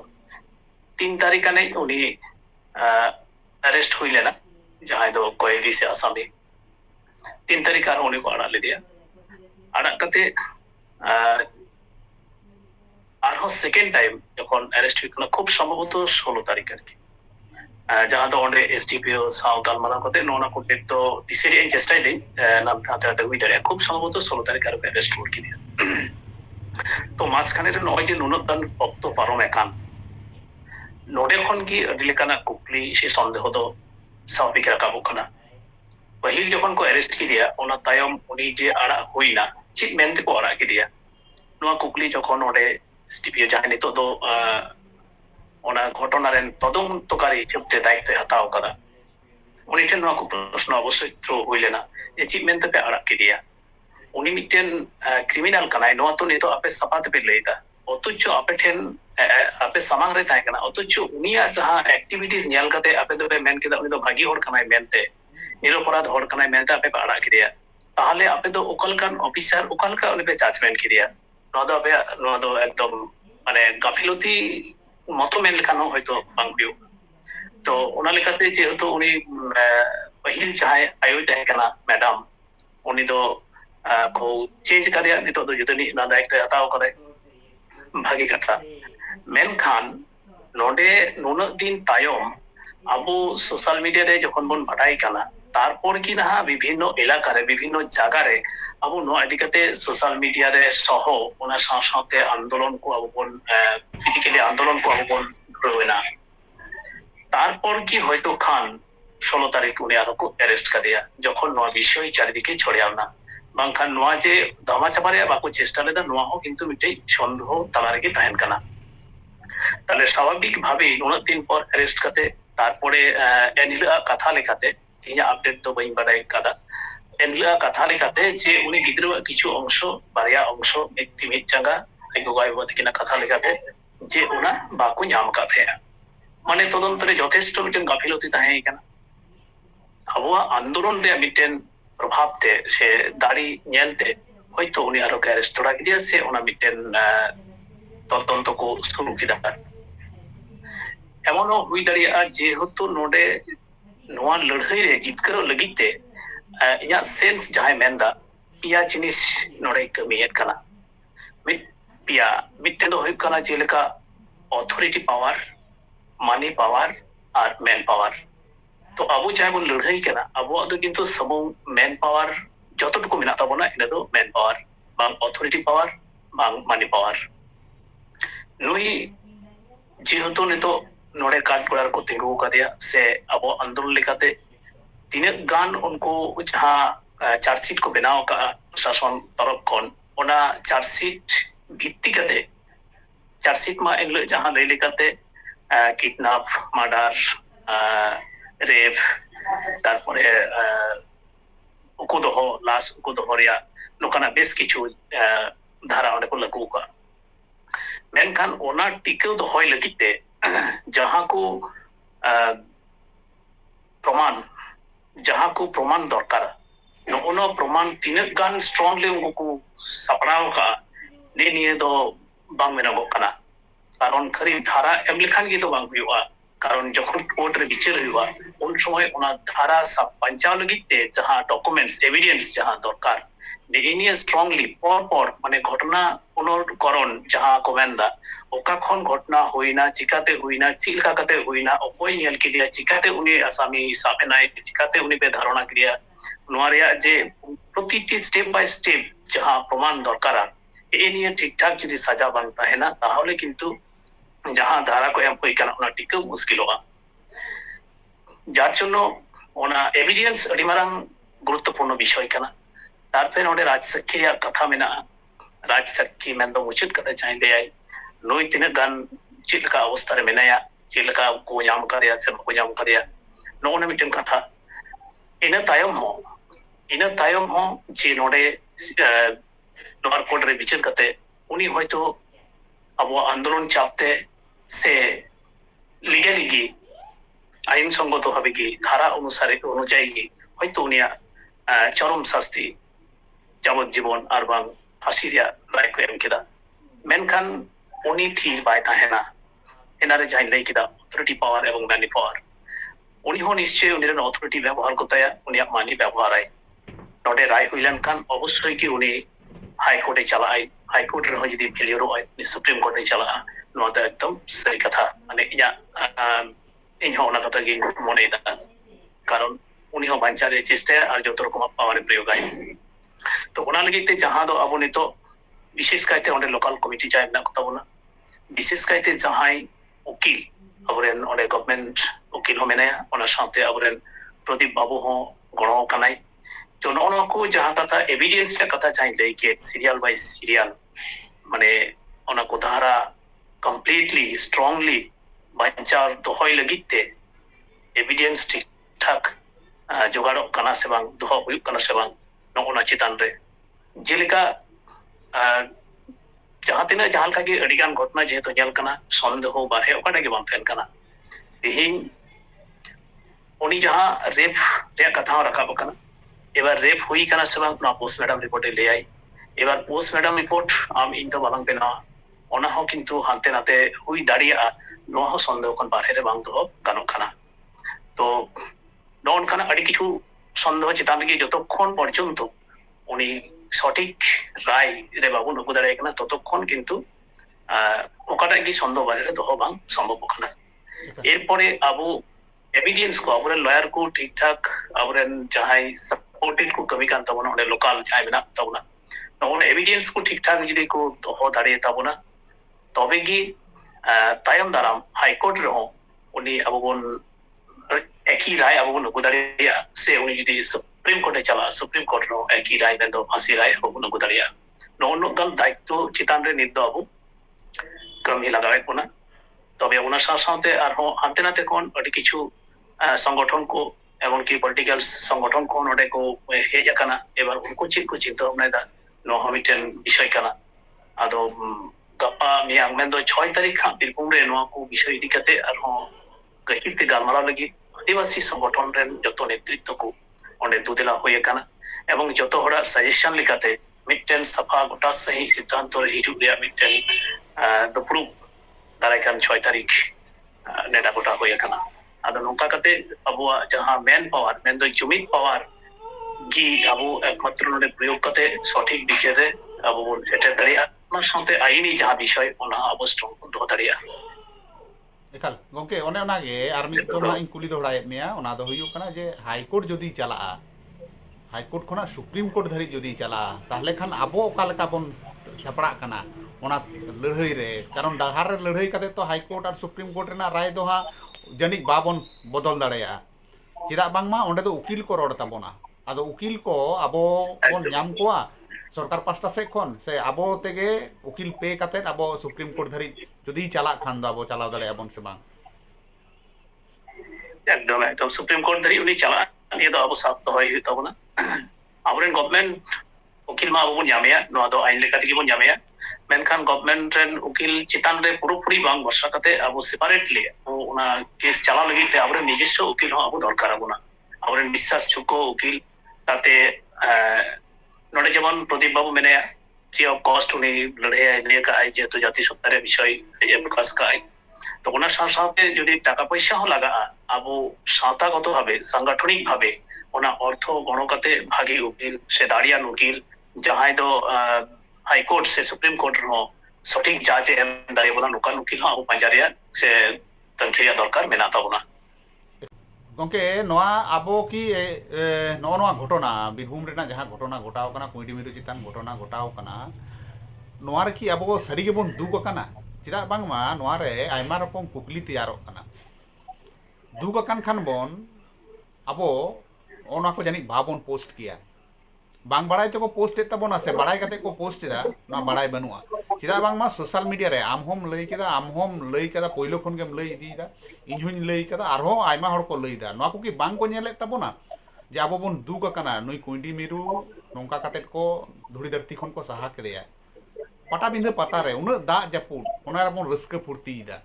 ᱛᱤᱱ ᱛᱟᱹᱨᱤᱠᱷ ᱟᱹᱱᱤᱡ ᱩᱱᱤ ᱟᱨᱮᱥᱴ ᱦᱩᱭ ᱞᱮᱱᱟ ᱡᱟᱦᱟᱸᱭ ᱫᱚ ᱠᱚᱭᱫᱤ ᱥᱮ ᱟᱥᱟᱢᱤ তিন তারিখ আর উনি আড়া লেদিয়া আড়া কাতে আরহো সেকেন্ড টাইম যখন অ্যারেস্ট হইল খুব সম্ভবত ষোলো তারিখ আর কি ᱡᱟᱦᱟᱸ ᱫᱚ ᱚᱸᱰᱮ ᱮᱥᱴᱤᱯᱤᱭᱳ ᱥᱟᱶ ᱜᱟᱞᱢᱟᱨᱟᱣ ᱠᱟᱛᱮ ᱱᱚᱣᱟ ᱠᱚ ᱫᱚ ᱫᱤᱥᱟᱹ ᱨᱮᱭᱟᱜ ᱤᱧ ᱪᱮᱥᱴᱟᱭ ᱫᱟᱹᱧ ᱱᱟᱢᱛᱮ ᱦᱟᱛᱮ ᱦᱟᱛᱮ ᱦᱩᱭ ᱫᱟᱲᱮᱭᱟᱜᱼᱟ ᱠᱷᱩᱵ ᱥᱚᱢᱵᱷᱚᱵᱚᱛᱚ ᱥᱳᱞᱳ ᱛᱟᱹᱨᱤᱠᱷ ᱟᱨᱚ ᱮᱨᱮᱥᱴ ᱨᱩᱣᱟᱹᱲ ᱠᱮᱫᱮᱭᱟ ᱛᱚ ᱢᱟঝখানে ᱨᱮ ᱱᱚᱜᱼᱚᱭ ᱡᱮ ᱱᱩᱱᱟᱹᱜ ᱜᱟᱱ ᱚᱠᱛᱚ ᱯᱟᱨᱚᱢ ᱟᱠᱟᱱ ᱱᱚᱰᱮ ᱠᱷᱚᱱ ᱜᱮ ᱟᱹᱰᱤ ᱞᱮᱠᱟᱱᱟᱜ ᱠᱩᱠᱞᱤ ᱥᱮ ᱥᱚᱱᱫᱮᱦᱚ ᱫᱚ ᱥᱟᱵᱤᱠ ᱨᱟᱠᱟᱵᱚᱜ ᱠᱟᱱᱟ ᱯᱟᱹᱦᱤᱞ ᱡᱚᱠᱷᱚᱱ ᱠᱚ ᱮᱨᱮᱥᱴ ᱠᱮᱫᱮᱭᱟ ᱚᱱᱟ ᱛᱟᱭᱚᱢ ᱩᱱᱤ ᱡᱮ ᱟᱲᱟᱜ ᱦᱩᱭᱱᱟ ᱪᱮᱫ ᱢᱮᱱᱛᱮᱠᱚ ᱟᱲᱟᱜ ᱠᱮᱫᱮᱭᱟ ᱱᱚᱣᱟ ᱠᱩᱠᱞᱤ ᱡᱚᱠᱷᱚᱱ ᱚᱸᱰᱮ ᱥᱴᱤᱯᱤᱭᱳ ᱡᱟᱦᱟᱸᱭ ᱱᱤᱛᱚᱜ ᱫᱚ ᱚᱱᱟ ᱜᱷᱚᱴᱚᱱᱟ ᱨᱮᱱ ᱛᱚᱫᱚᱱᱛᱚᱠᱟᱨᱤ ᱦᱤᱥᱟᱹᱵ ᱛᱮ ᱫᱟᱭᱤᱛᱛᱚᱭ ᱦᱟᱛᱟᱣ ᱟᱠᱟᱫᱟ ᱩᱱᱤ ᱴᱷᱮᱱ ᱱᱚᱣᱟ ᱠᱚ ᱯᱨᱚᱥᱱᱚ ᱚᱵᱚᱥᱥᱳᱭ ᱛᱷᱨᱳ ᱦᱩᱭ ᱞᱮᱱᱟ ᱡᱮ ᱪᱮᱫ ᱢᱮᱱᱛᱮᱯᱮ ᱟᱲᱟᱜ ᱠᱮᱫᱮᱭᱟ ᱩᱱᱤ ᱢᱤᱫᱴᱮᱱ ᱠᱨᱤᱢᱤᱱᱟᱞ ᱠᱟᱱᱟᱭ ᱱᱚᱣᱟ ᱛᱚ ᱱᱤᱛᱚᱜ ᱟᱯᱮ ᱥᱟᱯᱷᱟ ᱛᱮᱯᱮ ᱞᱟᱹᱭᱫᱟ ᱚᱛᱚᱪᱪᱚ ᱟᱯᱮ ᱴᱷᱮᱱ ᱟᱯᱮ ᱥᱟᱢᱟᱝ ᱨᱮ ᱛᱟᱦᱮᱸ ᱠᱟᱱᱟ ᱚᱛᱚᱪᱪᱚ ᱩᱱᱤᱭᱟᱜ ᱡᱟᱦᱟᱸ ᱮᱠᱴᱤᱵᱤᱴᱤᱡ ᱧᱮᱞ ᱠᱟᱛᱮ ᱟᱯᱮ ᱫᱚᱯᱮ ᱢᱮᱱ ᱠᱮᱫᱟ ᱩᱱᱤ ᱫᱚ ᱵᱷᱟᱜᱤ ᱦᱚᱲ ᱠᱟᱱᱟᱭ ᱢᱮᱱᱛᱮ निरपराध हर कना मेनते आपे पे आड़ा किदिया ताहले आपे तो ओकलकान ऑफिसर ओकलका उन्हें पे जजमेंट किदिया नोदा पे नोदा एकदम माने गाफिलती ᱢᱚᱛᱚᱢᱮᱱ ᱞᱮᱠᱟᱱ ᱦᱚᱭᱛᱚ ᱵᱟᱝ ᱦᱩᱭᱩᱜ ᱛᱚ ᱚᱱᱟ ᱞᱮᱠᱟᱛᱮ ᱡᱮᱦᱮᱛᱩ ᱩᱱᱤ ᱯᱟᱹᱦᱤᱞ ᱡᱟᱦᱟᱸᱭ ᱟᱭᱳᱭ ᱛᱟᱦᱮᱸ ᱠᱟᱱᱟ ᱢᱮᱰᱟᱢ ᱩᱱᱤ ᱫᱚ ᱠᱚ ᱪᱮᱧᱡᱽ ᱠᱟᱫᱮᱭᱟ ᱱᱤᱛᱚᱜ ᱫᱚ ᱡᱩᱫᱟᱹᱱᱤ ᱚᱱᱟ ᱫᱟᱭᱤᱛᱛᱚᱭ ᱦᱟᱛᱟᱣ ᱠᱟᱫᱟᱭ ᱵᱷᱟᱜᱮ ᱠᱟᱛᱷᱟ ᱢᱮᱱᱠᱷᱟᱱ ᱱᱚᱰᱮ ᱱᱩᱱᱟᱹᱜ ᱫᱤᱱ ᱛᱟᱭᱚᱢ ᱟᱵᱚ ᱥᱳᱥᱟᱞ ᱢᱤᱰᱤᱭᱟ ᱨᱮ ᱡᱚᱠᱷᱚᱱ ᱵᱚᱱ ᱵᱟᱰᱟᱭ ᱠᱟᱱᱟ তারপর কি না ᱵᱤᱵᱷᱤᱱᱱᱚ ᱮᱞᱟᱠᱟ ᱨᱮ ᱵᱤᱵᱷᱤᱱᱱᱚ ᱡᱟᱭᱜᱟ ᱨᱮ ᱟᱵᱚ ᱱᱚᱣᱟ ᱤᱫᱤ ᱠᱟᱛᱮ ᱥᱳᱥᱟᱞ ᱢᱤᱰᱤᱭᱟ ᱨᱮ ᱥᱚᱦᱚ ᱚᱱᱟ ᱥᱟᱶ ᱥᱟᱶᱛᱮ ফিজিক্যালি আন্দোলন কো ᱟᱵᱚ হয়ে না তারপর কি হয়তো খান ষোলো তারিখ উনি আরো কো অ্যারেস্ট কাদেয়া যখন নয় বিষয় চারিদিকে ছড়ে না বাংখান নয় যে দামা চাপারে রে বাকো চেষ্টা লেদা নয় হোক কিন্তু মিটাই সন্দেহ তালা রেগে তাহেন কানা তাহলে স্বাভাবিক ভাবেই উনার দিন পর অ্যারেস্ট কাতে তারপরে এনিলা কথা লেখাতে ᱛᱤᱧᱟᱹᱜ ᱟᱯᱰᱮᱴ ᱫᱚ ᱵᱟᱹᱧ ᱵᱟᱰᱟᱭ ᱠᱟᱫᱟ ᱮᱱᱞᱟ ᱠᱟᱛᱷᱟ ᱞᱮᱠᱟᱛᱮ ᱡᱮ ᱩᱱᱤ ᱜᱤᱫᱽᱨᱟᱹᱣᱟᱜ ᱠᱤᱪᱷᱩ ᱚᱝᱥᱚ ᱵᱟᱨᱭᱟ ᱚᱝᱥᱚ ᱢᱤᱫ ᱢᱤᱫ ᱡᱟᱸᱜᱟ ᱟᱡ ᱜᱚᱜᱚ ᱟᱡ ᱵᱟᱵᱟ ᱛᱟᱹᱠᱤᱱᱟᱜ ᱠᱟᱛᱷᱟ ᱞᱮᱠᱟᱛᱮ ᱡᱮ ᱚᱱᱟ ᱵᱟᱠᱚ ᱧᱟᱢ ᱠᱟᱫ ᱛᱟᱦᱮᱸᱜᱼᱟ ᱢᱟᱱᱮ ᱛᱚᱫᱚᱱᱛᱚ ᱨᱮ ᱡᱚᱛᱷᱮᱥᱴᱚ ᱢᱤᱫᱴᱮᱱ ᱜᱟᱯᱷᱤᱞᱚᱛᱤ ᱛᱟᱦᱮᱸ ᱠᱟᱱᱟ ᱟᱵᱚᱣᱟᱜ ᱟᱱᱫᱳᱞᱚᱱ ᱨᱮᱭᱟᱜ ᱢᱤᱫᱴᱮᱱ ᱯᱨᱚᱵᱷᱟᱵ ᱛᱮ ᱥᱮ ᱫᱟᱲᱮ ᱧᱮᱞᱛᱮ ᱦᱚᱭᱛᱚ ᱩᱱᱤ ᱟᱨᱚ ᱠᱚ ᱟᱨᱮᱥᱴ ᱛᱚᱨᱟ ᱠᱮᱫᱮᱭᱟ ᱥᱮ ᱚᱱᱟ ᱢᱤᱫᱴᱮᱱ তদন্ত কো শুরু কেদা এমনও হুই দাঁড়িয়ে যেহেতু নোডে ᱱᱚᱣᱟ ᱞᱟᱹᱲᱦᱟᱹᱭ ᱨᱮ ᱡᱤᱛᱠᱟᱹᱨᱚᱜ ᱞᱟᱹᱜᱤᱫ ᱛᱮ ᱤᱧᱟᱹᱜ ᱥᱮᱱᱥ ᱡᱟᱦᱟᱸᱭ ᱢᱮᱱᱫᱟ ᱯᱮᱭᱟ ᱡᱤᱱᱤᱥ ᱱᱚᱰᱮ ᱠᱟᱹᱢᱤᱭᱮᱫ ᱠᱟᱱᱟ ᱢᱤᱫ ᱯᱮᱭᱟ ᱢᱤᱫᱴᱮᱱ ᱫᱚ ᱦᱩᱭᱩᱜ ᱠᱟᱱᱟ ᱡᱮᱞᱮᱠᱟ authority power, money power আর ম্যান পাওয়ার তো আবু যাই বল লড়াই কেনা আবু আদো কিন্তু সব ম্যান পাওয়ার যতটুকু মেনা তাবো না এটা তো ম্যান পাওয়ার বা অথরিটি পাওয়ার বা মানি পাওয়ার নই যেহেতু নিতো ᱱᱚᱰᱮ ᱠᱟᱱ ᱯᱚᱲᱟ ᱨᱮᱠᱚ ᱛᱤᱸᱜᱩ ᱟᱠᱟᱫᱮᱭᱟ ᱥᱮ ᱟᱵᱚ ᱟᱱᱫᱳᱞᱚᱱ ᱞᱮᱠᱟᱛᱮ ᱛᱤᱱᱟᱹᱜ ᱜᱟᱱ ᱩᱱᱠᱩ ᱡᱟᱦᱟᱸ ᱪᱟᱨᱡᱥᱤᱴ ᱠᱚ ᱵᱮᱱᱟᱣ ᱟᱠᱟᱫᱼᱟ ᱥᱟᱥᱚᱱ ᱛᱚᱨᱚᱯ ᱠᱷᱚᱱ ᱚᱱᱟ ᱪᱟᱨᱡᱥᱤᱴ ᱵᱷᱤᱛᱛᱤ ᱠᱟᱛᱮ ᱪᱟᱨᱡᱥᱤᱴ ᱢᱟ ᱮᱱᱦᱤᱞᱳᱜ ᱡᱟᱦᱟᱸ ᱞᱟᱹᱭ ᱞᱮᱠᱟᱛᱮ ᱠᱤᱰᱱᱟᱯ ᱢᱟᱰᱟᱨ ᱨᱮᱯ ᱛᱟᱨᱯᱚᱨᱮ ᱩᱠᱩ ᱫᱚᱦᱚ ᱞᱟᱥ ᱩᱠᱩ ᱫᱚᱦᱚ ᱨᱮᱭᱟᱜ ᱱᱚᱝᱠᱟᱱᱟᱜ ᱵᱮᱥ ᱠᱤᱪᱷᱩ ᱫᱷᱟᱨᱟ ᱚᱸᱰᱮ ᱠᱚ ᱞᱟᱹᱜᱩ ᱟᱠᱟᱫᱼᱟ ᱢᱮᱱᱠᱷᱟᱱ ᱚᱱᱟ ᱴᱤᱠᱟᱹᱣ ᱫᱚᱦᱚᱭ ᱞᱟᱹᱜᱤᱫ ᱛᱮ जहां को प्रमाण जहां को प्रमाण दरकार नुना प्रमाण तीन गान स्ट्रॉन्गली उनको सपनाव का ने निये दो बांग मेनगो कना कारण खरी धारा एम लेखान तो बांग तो हुआ कारण जखन कोर्ट रे बिचार हुआ उन समय उना धारा सब पंचाव लगी ते जहां डॉक्यूमेंट्स एविडेंस जहां दरकार ᱱᱤᱜᱼᱱᱤᱭᱟᱹ ᱥᱴᱨᱚᱝᱞᱤ ᱯᱚᱨ ᱯᱚᱨ ᱢᱟᱱᱮ ᱜᱷᱚᱴᱚᱱᱟ ᱯᱩᱱᱚᱨᱠᱚᱨᱚᱱ ᱡᱟᱦᱟᱸ ᱠᱚ ᱢᱮᱱᱫᱟ ᱚᱠᱟ ᱠᱷᱚᱱ ᱜᱷᱚᱴᱚᱱᱟ ᱦᱩᱭᱱᱟ ᱪᱤᱠᱟᱹᱛᱮ ᱦᱩᱭᱱᱟ ᱪᱮᱫ ᱞᱮᱠᱟ ᱠᱟᱛᱮ ᱦᱩᱭᱱᱟ ᱚᱠᱚᱭ ᱧᱮᱞ ᱠᱮᱫᱮᱭᱟ ᱪᱤᱠᱟᱹᱛᱮ ᱩᱱᱤ ᱟᱥᱟᱢᱤ ᱥᱟᱵ ᱮᱱᱟᱭ ᱪᱤᱠᱟᱹᱛᱮ ᱩᱱᱤ ᱯᱮ ᱫᱷᱟᱨᱚᱱᱟ ᱠᱮᱫᱮᱭᱟ ᱱᱚᱣᱟ ᱨᱮᱭᱟᱜ ᱡᱮ প্রতিটি স্টেপ বাই স্টেপ যাহা প্রমাণ দরকার এ নিয়ে ঠিকঠাক যদি সাজা বাং তাহেনা তাহলে কিন্তু যাহা ধারা কো এম হই কানা ওনা টিকে মুশকিল হওয়া যার জন্য ওনা এভিডেন্স আডি মারাং গুরুত্বপূর্ণ বিষয় কানা ᱛᱟᱨᱯᱚᱨᱮ ᱚᱸᱰᱮ ᱨᱟᱡᱽ ᱥᱟᱹᱠᱷᱤᱭᱟᱜ ᱠᱟᱛᱷᱟ ᱢᱮᱱᱟᱜᱼᱟ ᱨᱟᱡᱽ ᱥᱟᱹᱠᱷᱤ ᱢᱮᱱᱫᱚ ᱢᱩᱪᱟᱹᱫ ᱠᱟᱛᱮ ᱡᱟᱦᱟᱸᱭ ᱞᱟᱹᱭᱟᱭ ᱱᱩᱭ ᱛᱤᱱᱟᱹᱜ ᱜᱟᱱ ᱪᱮᱫ ᱞᱮᱠᱟ ᱚᱵᱚᱥᱛᱟ ᱨᱮ ᱢᱮᱱᱟᱭᱟ ᱪᱮᱫ ᱞᱮᱠᱟ ᱠᱚ ᱧᱟᱢ ᱠᱟᱫᱮᱭᱟ ᱥᱮ ᱵᱟᱠᱚ ᱧᱟᱢ ᱠᱟᱫᱮᱭᱟ ᱱᱚᱜᱼᱚ ᱱᱚᱣᱟ ᱢᱤᱫᱴᱮᱱ ᱠᱟᱛᱷᱟ ᱤᱱᱟᱹ ᱛᱟᱭᱚᱢ ᱦᱚᱸ ᱤᱱᱟᱹ ᱛᱟᱭᱚᱢ ᱦᱚᱸ ᱡᱮ ᱱᱚᱰᱮ ᱱᱚᱣᱟ ᱠᱳᱰ ᱨᱮ ᱵᱤᱪᱟᱹᱨ ᱠᱟᱛᱮ ᱩᱱᱤ ᱦᱚᱭᱛᱚ ᱟᱵᱚᱣᱟᱜ ᱟᱱᱫᱳᱞᱚᱱ ᱪᱟᱯᱛᱮ ᱥᱮ লিগালি ᱜᱮ আইনসঙ্গত ভাবে কি ধারা অনুসারে অনুযায়ী হয়তো উনি চরম শাস্তি যাবজ্জীবন ᱟᱨᱵᱟᱝ ᱯᱷᱟᱹᱥᱤ ᱨᱮᱭᱟᱜ ᱨᱟᱭ ᱠᱚ ᱮᱢ ᱠᱮᱫᱟ ᱢᱮᱱᱠᱷᱟᱱ ᱩᱱᱤ ᱛᱷᱤᱨ ᱵᱟᱭ এনারে যাই লাই কেদা অথরিটি পাওয়ার এবং ᱢᱟᱱᱤ পাওয়ার উনি হন নিশ্চয়ই উনি অথরিটি ব্যবহার করতায় উনি মানি ব্যবহার আয় নটে রায় হইলেন খান অবশ্যই কি উনি হাইকোর্টে চালায় হাইকোর্ট রে যদি ফেলিয়র হয় সুপ্রিম কোর্টে চালা নয় একদম সেই কথা মানে ইয়া ইন হন না কথা মনে কারণ উনি হন বাঞ্চারে চেষ্টা আর যত রকম পাওয়ারে প্রয়োগ আয় ᱛᱚ ᱚᱱᱟ ᱞᱟᱹᱜᱤᱫ ᱛᱮ ᱡᱟᱦᱟᱸ ᱫᱚ ᱟᱵᱚ ᱱᱤᱛᱚᱜ ᱵᱤᱥᱮᱥ ᱠᱟᱭᱛᱮ ᱚᱸᱰᱮ ᱞᱳᱠᱟᱞ ᱠᱚᱢᱤᱴᱤ ᱡᱟᱦᱟᱸ ᱢᱮᱱᱟᱜ ᱠᱚ ᱛᱟᱵᱚᱱᱟ ᱵᱤᱥᱮᱥ ᱠᱟᱭᱛᱮ ᱡᱟᱦᱟᱸᱭ ᱩᱠᱤᱞ ᱟᱵᱚᱨᱮᱱ ᱚᱸᱰᱮ ᱜᱚᱵᱷᱢᱮᱱᱴ ᱩᱠᱤᱞ ᱦᱚᱸ ᱢᱮᱱᱟᱭᱟ ᱚᱱᱟ ᱥᱟᱶᱛᱮ ᱟᱵᱚᱨᱮᱱ ᱯᱨᱚᱫᱤᱯ ᱵᱟᱵᱩ ᱦᱚᱸ ᱜᱚᱲᱚ ᱟᱠᱟᱱᱟᱭ ᱛᱚ ᱱᱚᱜᱼᱚ ᱱᱚᱣᱟ ᱠᱚ ᱡᱟᱦᱟᱸ ᱠᱟᱛᱷᱟ ᱮᱵᱤᱰᱮᱱᱥ ᱨᱮᱭᱟᱜ ᱠᱟᱛᱷᱟ ᱡᱟᱦᱟᱸᱧ ᱞᱟᱹᱭ ᱠᱮᱫ ᱥᱤᱨᱤᱭᱟᱞ ᱵᱟᱭ ᱥᱤᱨᱤᱭᱟᱞ ᱢᱟᱱᱮ ᱚᱱᱟ ᱠᱚ ᱫᱷᱟᱨᱟ ᱠᱚᱢᱯᱞᱤᱴᱞᱤ ᱥᱴᱨᱚᱝᱞᱤ ᱵᱟᱧᱪᱟᱣ ᱫᱚᱦᱚᱭ ᱞᱟᱹᱜᱤᱫ ᱛᱮ ᱮᱵᱤᱰᱮᱱᱥ ᱴᱷᱤᱠ ᱴᱷᱟᱠ ᱡᱚᱜᱟᱲᱚᱜ ᱠᱟᱱᱟ ᱥᱮ ᱵᱟᱝ ᱫᱚᱦᱚ ᱦᱩᱭᱩᱜ ᱠᱟᱱᱟ ᱥᱮ ᱵᱟᱝ चितान घटना जेहतना सन्देह बारे बन रेप कथा रिपोर्ट लिया एबार पोस्ट रिपोर्ट आम इन तो बालंग बना हाते नाते हुई दाड़ा सन्देह बारे बांग दो तो नौ किछू সন্দেহ হচ্ছে চেতামিকে যতক্ষণ পর্যন্ত উনি সঠিক রায় রে বাবু নকু রায় কিনা ততক্ষণ কিন্তু আহ ওকাটাই কি সন্দেহ বাজারে দহ বাং সম্ভব ওখানে এরপরে আবু এভিডেন্স কো আবরের লয়ার কো ঠিকঠাক আবরের যাহাই সাপোর্টেড কো কমি কান তাবনা ওনে লোকাল চাই মেনা তাবনা নন এভিডেন্স কো ঠিকঠাক যদি কো দহ দাঁড়িয়ে তাবনা তবে কি তায়ম দারাম হাইকোর্ট রহ উনি আবু বোন একই রায় অবগুণ দাঁড়িয়া ᱥᱮ ᱩᱱᱤ ᱡᱩᱫᱤ ᱥᱩᱯᱨᱤᱢ ᱠᱳᱨᱴ ᱮ ᱪᱟᱞᱟᱜᱼᱟ ᱥᱩᱯᱨᱤᱢ ᱠᱳᱨᱴ ᱨᱮ ᱮᱠᱤ ᱨᱟᱭ ᱢᱮᱱᱫᱚ ᱯᱷᱟᱹᱥᱤ ᱨᱟᱭ ᱚᱵᱚᱱ ᱟᱹᱜᱩ ᱫᱟᱲᱮᱭᱟᱜᱼᱟ ᱱᱚᱜᱼᱚ ᱱᱚᱝᱠᱟᱱ ᱫᱟᱭᱤᱛᱛᱚ ᱪᱮᱛᱟᱱ ᱨᱮ ᱱᱤᱛ ᱫᱚ ᱟᱵᱚ ᱠᱟᱹᱢᱤ ᱞᱟᱜᱟᱣᱮᱫ ᱵᱚᱱᱟ ᱛᱚᱵᱮ ᱚᱱᱟ ᱥᱟᱶ ᱥᱟᱶᱛᱮ ᱟᱨᱦᱚᱸ ᱦᱟᱱᱛᱮ ᱱᱟᱛᱮ ᱠᱷᱚᱱ ᱟᱹᱰᱤ ᱠᱤᱪᱷᱩ ᱥᱚᱝᱜᱚᱴᱷᱚᱱ ᱠᱚ এমনকি পলিটিক্যাল সংগঠন ᱠᱚ ᱱᱚᱰᱮ ᱠᱚ ᱦᱮᱡ ᱟᱠᱟᱱᱟ ᱮᱵᱟᱨ ᱩᱱᱠᱩ ᱪᱮᱫ ᱠᱚ ᱪᱤᱱᱛᱟᱹ ᱵᱷᱟᱵᱱᱟᱭᱮᱫᱟ ᱱᱚᱣᱟ ᱦᱚᱸ ᱢᱤᱫᱴᱮᱱ ᱵᱤᱥᱚᱭ ᱠᱟᱱᱟ ᱟᱫᱚ ᱜᱟᱯᱟ ᱢᱮᱭᱟᱝ ᱢᱮᱱᱫᱚ ᱪᱷᱚᱭ ᱛᱟᱹᱨᱤᱠᱷ ᱠᱷᱟᱱ ᱵᱤᱨᱵᱷᱩᱢ ᱨᱮ ᱱᱚᱣᱟ ᱠᱚ ᱵᱤᱥᱚᱭ ᱤᱫᱤ ᱠᱟᱛᱮ ᱟᱨᱦᱚᱸ ᱜᱟᱹᱦᱤᱨ ᱛᱮ ᱜᱟᱞᱢᱟᱨᱟᱣ ᱞᱟᱹᱜᱤᱫ ᱟᱹᱫᱤᱵᱟᱹᱥᱤ ᱥᱚᱝᱜᱚᱴᱷᱚᱱ ᱨᱮᱱ ᱡᱚᱛᱚ ᱱᱮᱛᱨᱤᱛᱛᱚ ᱠᱚ ᱚᱸᱰᱮ ᱫᱩᱫᱮᱞᱟ ᱦᱩᱭ ᱟᱠᱟᱱᱟ ᱮᱵᱚᱝ ᱡᱚᱛᱚ ᱦᱚᱲᱟᱜ ᱥᱟᱡᱮᱥᱚᱱ ᱞᱮᱠᱟᱛᱮ ᱢᱤᱫᱴᱮᱱ ᱥᱟᱯᱷᱟ ᱜᱚᱴᱟ ᱥᱟᱹᱦᱤ ᱥᱤᱫᱽᱫᱷᱟᱱᱛᱚ ᱨᱮ ᱦᱤᱡᱩᱜ ᱨᱮᱭᱟᱜ ᱢᱤᱫᱴᱮᱱ ᱫᱩᱯᱲᱩᱵ ᱫᱟᱨᱟᱭ ᱠᱟᱱ ᱪᱷᱚᱭ ᱛᱟᱹᱨᱤᱠᱷ ᱱᱮᱰᱟ ᱜᱚᱴᱟ ᱦᱩᱭ ᱟᱠᱟᱱᱟ ᱟᱫᱚ ᱱᱚᱝᱠᱟ ᱠᱟᱛᱮ ᱟᱵᱚᱣᱟᱜ ᱡᱟᱦᱟᱸ ᱢᱮᱱ ᱯᱟᱣᱟᱨ ᱢᱮᱱᱫᱚ ᱡᱩᱢᱤᱫ ᱯᱟᱣᱟᱨ ᱜᱮ ᱟᱵᱚ একমাত্র ᱱᱚᱰᱮ ᱯᱨᱚᱭᱳগ ᱠᱟᱛᱮ ᱥᱚᱴᱷᱤᱠ ᱵᱤᱪᱟᱹᱨ ᱨᱮ ᱟᱵᱚ ᱵᱚᱱ ᱥᱮᱴᱮᱨ ᱫᱟᱲᱮᱭᱟᱜᱼᱟ ᱚᱱᱟ ᱥᱟᱶᱛᱮ আইনি ᱡᱟᱦᱟᱸ বিষয় ᱚᱱᱟ ᱟᱵᱚ স্ᱴᱨᱚᱝ ᱵᱚᱱ ᱫᱚᱦᱚ ᱫᱟᱲᱮᱭᱟᱜᱼᱟ ᱮᱠᱟᱞ ᱜᱚᱝᱠᱮ ᱚᱱᱮ ᱚᱱᱟᱜᱮ ᱟᱨ ᱢᱤᱫ ᱫᱚ ᱱᱟᱜ ᱤᱧ ᱠᱩᱞᱤ ᱫᱚᱦᱲᱟᱭᱮᱫ ᱢᱮᱭᱟ ᱚᱱᱟ ᱫᱚ ᱦᱩᱭᱩᱜ ᱠᱟᱱᱟ ᱡᱮ ᱦᱟᱭᱠᱳᱨᱴ ᱡᱩᱫᱤ ᱪᱟᱞᱟᱜᱼᱟ ᱦᱟᱭᱠᱳᱨᱴ ᱠᱷᱚᱱᱟᱜ ᱥᱩᱯᱨᱤᱢ ᱠᱳᱨᱴ ᱫᱷᱟᱹᱨᱤᱡ ᱡᱩᱫᱤ ᱪᱟᱞᱟᱜᱼᱟ ᱛᱟᱦᱞᱮ ᱠᱷᱟᱱ ᱟᱵᱚ ᱚᱠᱟ ᱞᱮᱠᱟ ᱵᱚᱱ ᱥᱟᱯᱲᱟᱜ ᱠᱟᱱᱟ ᱚᱱᱟ ᱞᱟᱹᱲᱦᱟᱹᱭ ᱨᱮ ᱠᱟᱨᱚᱱ ᱰᱟᱦᱟᱨ ᱨᱮ ᱞᱟᱹᱲᱦᱟᱹᱭ ᱠᱟᱛᱮ ᱛᱚ ᱦᱟᱭᱠᱳᱨᱴ ᱟᱨ ᱥᱩᱯᱨᱤᱢ ᱠᱳᱨᱴ ᱨᱮᱱᱟᱜ ᱨᱟᱭ ᱫᱚ ᱦᱟᱸᱜ ᱡᱟᱹᱱᱤᱡ ᱵᱟᱵᱚᱱ ᱵᱚᱫᱚᱞ ᱫᱟᱲᱮᱭᱟᱜᱼᱟ ᱪᱮᱫᱟᱜ ᱵᱟᱝᱢᱟ ᱚᱸᱰᱮ ᱫᱚ ᱩᱠᱤᱞ ᱠᱚ ᱨᱚᱲ ᱛᱟᱵᱚᱱᱟ ᱟᱫᱚ ᱩᱠᱤᱞ ᱠᱚ ᱟᱵᱚ ᱵᱚᱱ ᱧᱟᱢ ᱠᱚᱣᱟ ᱥᱚᱨᱠᱟᱨ ᱯᱟᱥᱴᱟ ᱥᱮᱫ ᱠᱷᱚᱱ ᱥᱮ ᱟᱵᱚ ᱛᱮᱜᱮ ᱩᱠᱤᱞ ᱯᱮ ᱠᱟᱛᱮᱫ ᱟᱵᱚ ᱥᱩᱯᱨᱤᱢ ᱠᱳᱨᱴ ᱫᱷᱟᱹᱨᱤᱡ ᱡᱩᱫᱤ ᱪᱟᱞᱟᱜ ᱠᱷᱟᱱ ᱫᱚ ᱟᱵᱚ ᱪᱟᱞᱟᱣ ᱫᱟᱲᱮᱭᱟᱜ ᱵᱚᱱ ᱥᱮ ᱵᱟᱝ ᱮᱠᱫᱚᱢ ᱮᱠᱫᱚᱢ ᱥᱩᱯᱨᱤᱢ ᱠᱳᱨᱴ ᱫᱷᱟᱹᱨᱤᱡ ᱩᱱᱤ ᱪᱟᱞᱟᱜᱼᱟ ᱱᱤᱭᱟᱹ ᱫᱚ ᱟᱵᱚ ᱥᱟᱵ ᱫᱚᱦᱚᱭ ᱦᱩᱭᱩᱜ ᱛᱟᱵᱚᱱᱟ ᱟᱵᱚᱨᱮᱱ ᱜᱚᱵᱷᱢᱮᱱᱴ ᱩᱠᱤᱞ ᱢᱟ ᱟᱵᱚ ᱵᱚᱱ ᱧᱟᱢᱮᱭᱟ ᱱᱚᱣᱟ ᱫᱚ ᱟᱹᱭᱤᱱ ᱞᱮᱠᱟ ᱛᱮᱜᱮ ᱵᱚᱱ ᱧᱟᱢᱮᱭᱟ ᱢᱮᱱᱠᱷᱟᱱ ᱜᱚᱵᱷᱢᱮᱱᱴ ᱨᱮᱱ ᱩᱠᱤᱞ ᱪᱮᱛᱟᱱ ᱨᱮ ᱯᱩᱨᱟᱹᱯᱩরি ᱵᱟᱝ ᱵᱷᱚᱨᱥᱟ ᱠᱟᱛᱮ ᱟᱵᱚ ᱥᱮᱯᱟরেᱴলি ᱚᱱᱟ কেস চালাᱣ ᱞᱟᱹᱜᱤᱫ ᱛᱮ আᱵᱚᱨᱮᱱ নিজস্ব উকিল হᱚᱸ আᱵᱚ দরকার আᱵᱚᱱᱟ আবᱚᱨᱮন বিশ্বাস যোগ্য উকিল তাতে ᱱᱚᱰᱮ যেমন প্রদীপ বাবু মেনে ᱯᱷᱨᱤ ᱚᱯ ᱠᱚᱥᱴ ᱩᱱᱤ ᱞᱟᱹᱲᱦᱟᱹᱭᱟᱭ ᱞᱟᱹᱭ ᱠᱟᱜᱼᱟᱭ ᱡᱮᱦᱮᱛᱩ ᱡᱟᱹᱛᱤ ᱥᱚᱛᱛᱟ ᱨᱮᱭᱟᱜ ᱵᱤᱥᱚᱭ ᱯᱨᱚᱠᱟশ তো ওনার সাথে সাথে যদি টাকা পয়সাও লাগা আবু সাঁতাগত ভাবে সাংগঠনিক ভাবে ওনা অর্থ গণকাতে ভাগি উকিল সে দাঁড়িয়ান উকিল যাহাই দো হাইকোর্ট সে সুপ্রিম কোর্ট রহ সঠিক জাজে এম দাঁড়িয়ে বলা নুকান উকিল হ্যাঁ পাঁজারিয়া সে তনখিরিয়া দরকার মেনা তাবনা ᱜᱚᱝᱠᱮ ᱱᱚᱣᱟ ᱟᱵᱚ ᱠᱤ ᱱᱚᱜᱼᱚ ᱱᱚᱣᱟ ᱜᱷᱚᱴᱚᱱᱟ ᱵᱤᱨᱵᱷᱩᱢ ᱨᱮᱱᱟᱜ ᱡᱟᱦᱟᱸ ᱜᱷᱚᱴᱚᱱᱟ ᱜᱷᱚᱴᱟᱣ ᱠᱟᱱᱟ ᱠᱩᱸᱭᱰᱤ ᱢᱤᱨᱩ ᱪᱮᱛᱟᱱ ᱜᱷᱚᱴᱚᱱᱟ ᱜᱷᱚᱴᱟᱣ ᱠᱟᱱᱟ ᱱᱚᱣᱟ ᱨᱮᱠᱤ ᱟᱵᱚ ᱥᱟᱹᱨᱤ ᱜᱮᱵᱚᱱ ᱫᱩᱠ ᱟᱠᱟᱱᱟ ᱪᱮᱫᱟᱜ ᱵᱟᱝᱢᱟ ᱱᱚᱣᱟ ᱨᱮ ᱟᱭᱢᱟ ᱨᱚᱠᱚᱢ ᱠᱩᱠᱞᱤ ᱛᱮᱭᱟᱨᱚᱜ ᱠᱟᱱᱟ ᱫᱩᱠ ᱟᱠᱟᱱ ᱠᱷᱟᱱ ᱵᱚᱱ ᱟᱵᱚ ᱚᱱᱟ ᱠᱚ ᱡᱟᱹᱱᱤᱡ ᱵᱟᱵᱚᱱ ᱯᱳᱥᱴ ᱠᱮᱭᱟ ᱵᱟᱝ ᱵᱟᱲᱟᱭ ᱛᱮᱠᱚ ᱯᱳᱥᱴ ᱮᱫ ᱛᱟᱵᱚᱱᱟ ᱥᱮ ᱵᱟᱲᱟᱭ ᱠᱟᱛᱮ ᱠᱚ ᱯᱳᱥᱴ ᱮᱫᱟ ᱚᱱᱟ ᱵᱟᱲᱟᱭ ᱵᱟᱹᱱᱩᱜᱼᱟ ᱪᱮᱫᱟᱜ ᱵᱟᱝᱢᱟ ᱥᱳᱥᱟᱞ ᱢᱤᱰᱤᱭᱟ ᱨᱮ ᱟᱢ ᱦᱚᱢ ᱞᱟᱹᱭ ᱠᱮᱫᱟ ᱟᱢ ᱦᱚᱢ ᱞᱟᱹᱭ ᱠᱮᱫᱟ ᱯᱳᱭᱞᱳ ᱠᱷᱚᱱ ᱜᱮᱢ ᱞᱟᱹᱭ ᱤᱫᱤᱭᱮᱫᱟ ᱤᱧ ᱦᱚᱧ ᱞᱟᱹᱭ ᱠᱮᱫᱟ ᱟᱨᱦᱚᱸ ᱟᱭᱢᱟ ᱦᱚᱲ ᱠᱚ ᱞᱟᱹᱭᱫᱟ ᱱᱚᱣᱟ ᱠᱚᱜᱮ ᱵᱟᱝ ᱠᱚ ᱧᱮᱞᱮᱫ ᱛᱟᱵᱚᱱᱟ ᱡᱮ ᱟᱵᱚ ᱵᱚᱱ ᱫᱩᱠ ᱟᱠᱟᱱᱟ ᱱᱩᱭ ᱠᱩᱸᱭᱰᱤ ᱢᱤᱨᱩ ᱱᱚᱝᱠᱟ ᱠᱟᱛᱮᱫ ᱠᱚ ᱫᱷᱩᱲᱤ ᱫᱷᱟᱹᱨᱛᱤ ᱠᱷᱚᱱ ᱠᱚ ᱥᱟᱦᱟ ᱠᱮᱫᱮᱭᱟ ᱯᱟᱴᱟᱵᱤᱸᱫᱷᱟᱹ ᱯᱟᱛᱟᱨᱮ ᱩᱱᱟᱹᱜ ᱫᱟᱜ ᱡᱟᱹᱯᱩᱫ ᱚᱱᱟ ᱨᱮᱵᱚᱱ ᱨᱟᱹᱥᱠᱟᱹ ᱯᱷᱩᱨᱛᱤᱭᱮᱫᱟ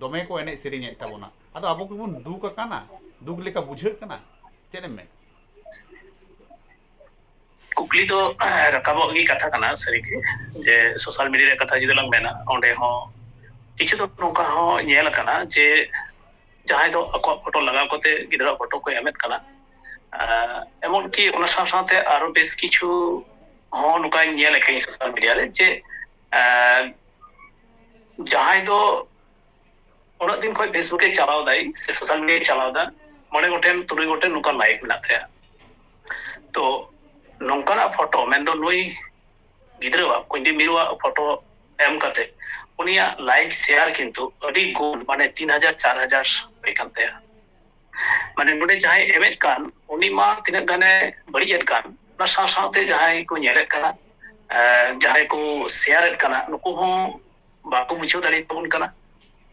ᱫᱚᱢᱮ ᱠᱚ ᱮᱱᱮᱡ ᱥᱮᱨᱮᱧᱮᱫ ᱛᱟᱵᱚᱱᱟ ᱟᱫᱚ ᱟᱵᱚ ᱜᱮᱵᱚᱱ ᱫᱩᱠ ᱟᱠᱟᱱᱟ ᱫᱩᱠ ᱞᱮᱠᱟ ᱵᱩᱡᱷᱟᱹᱜ ᱠᱟᱱᱟ ᱪᱮᱫ ᱮᱢ ᱢᱮᱱᱟ कुकली तो रकाब कथा कर सर जे सोशल मीडिया कथा जो मेना किचुद नौकर जे जहां फोटो लगा को गिरा फोटो को एमकते बस किचु सोशल मीडिया जे जहां दिन खो फेसबुक चलाव दाई सोशल मीडिया चलाव मे गोटे तुरु गोटे नौकर लाइक मे तो नौकना फोटो में दो नुई गिदरवा कुंडी फोटो एम करते उनिया लाइक शेयर किंतु अड़ी गोल माने 3000 4000 पे माने नोडे चाहे एमेज कान उनी मा तिना गाने बड़ी एड कान ना साथ साथ चाहे को नेरे काना चाहे को शेयर एड काना नुको हो बाको बुझो दड़ी तोन काना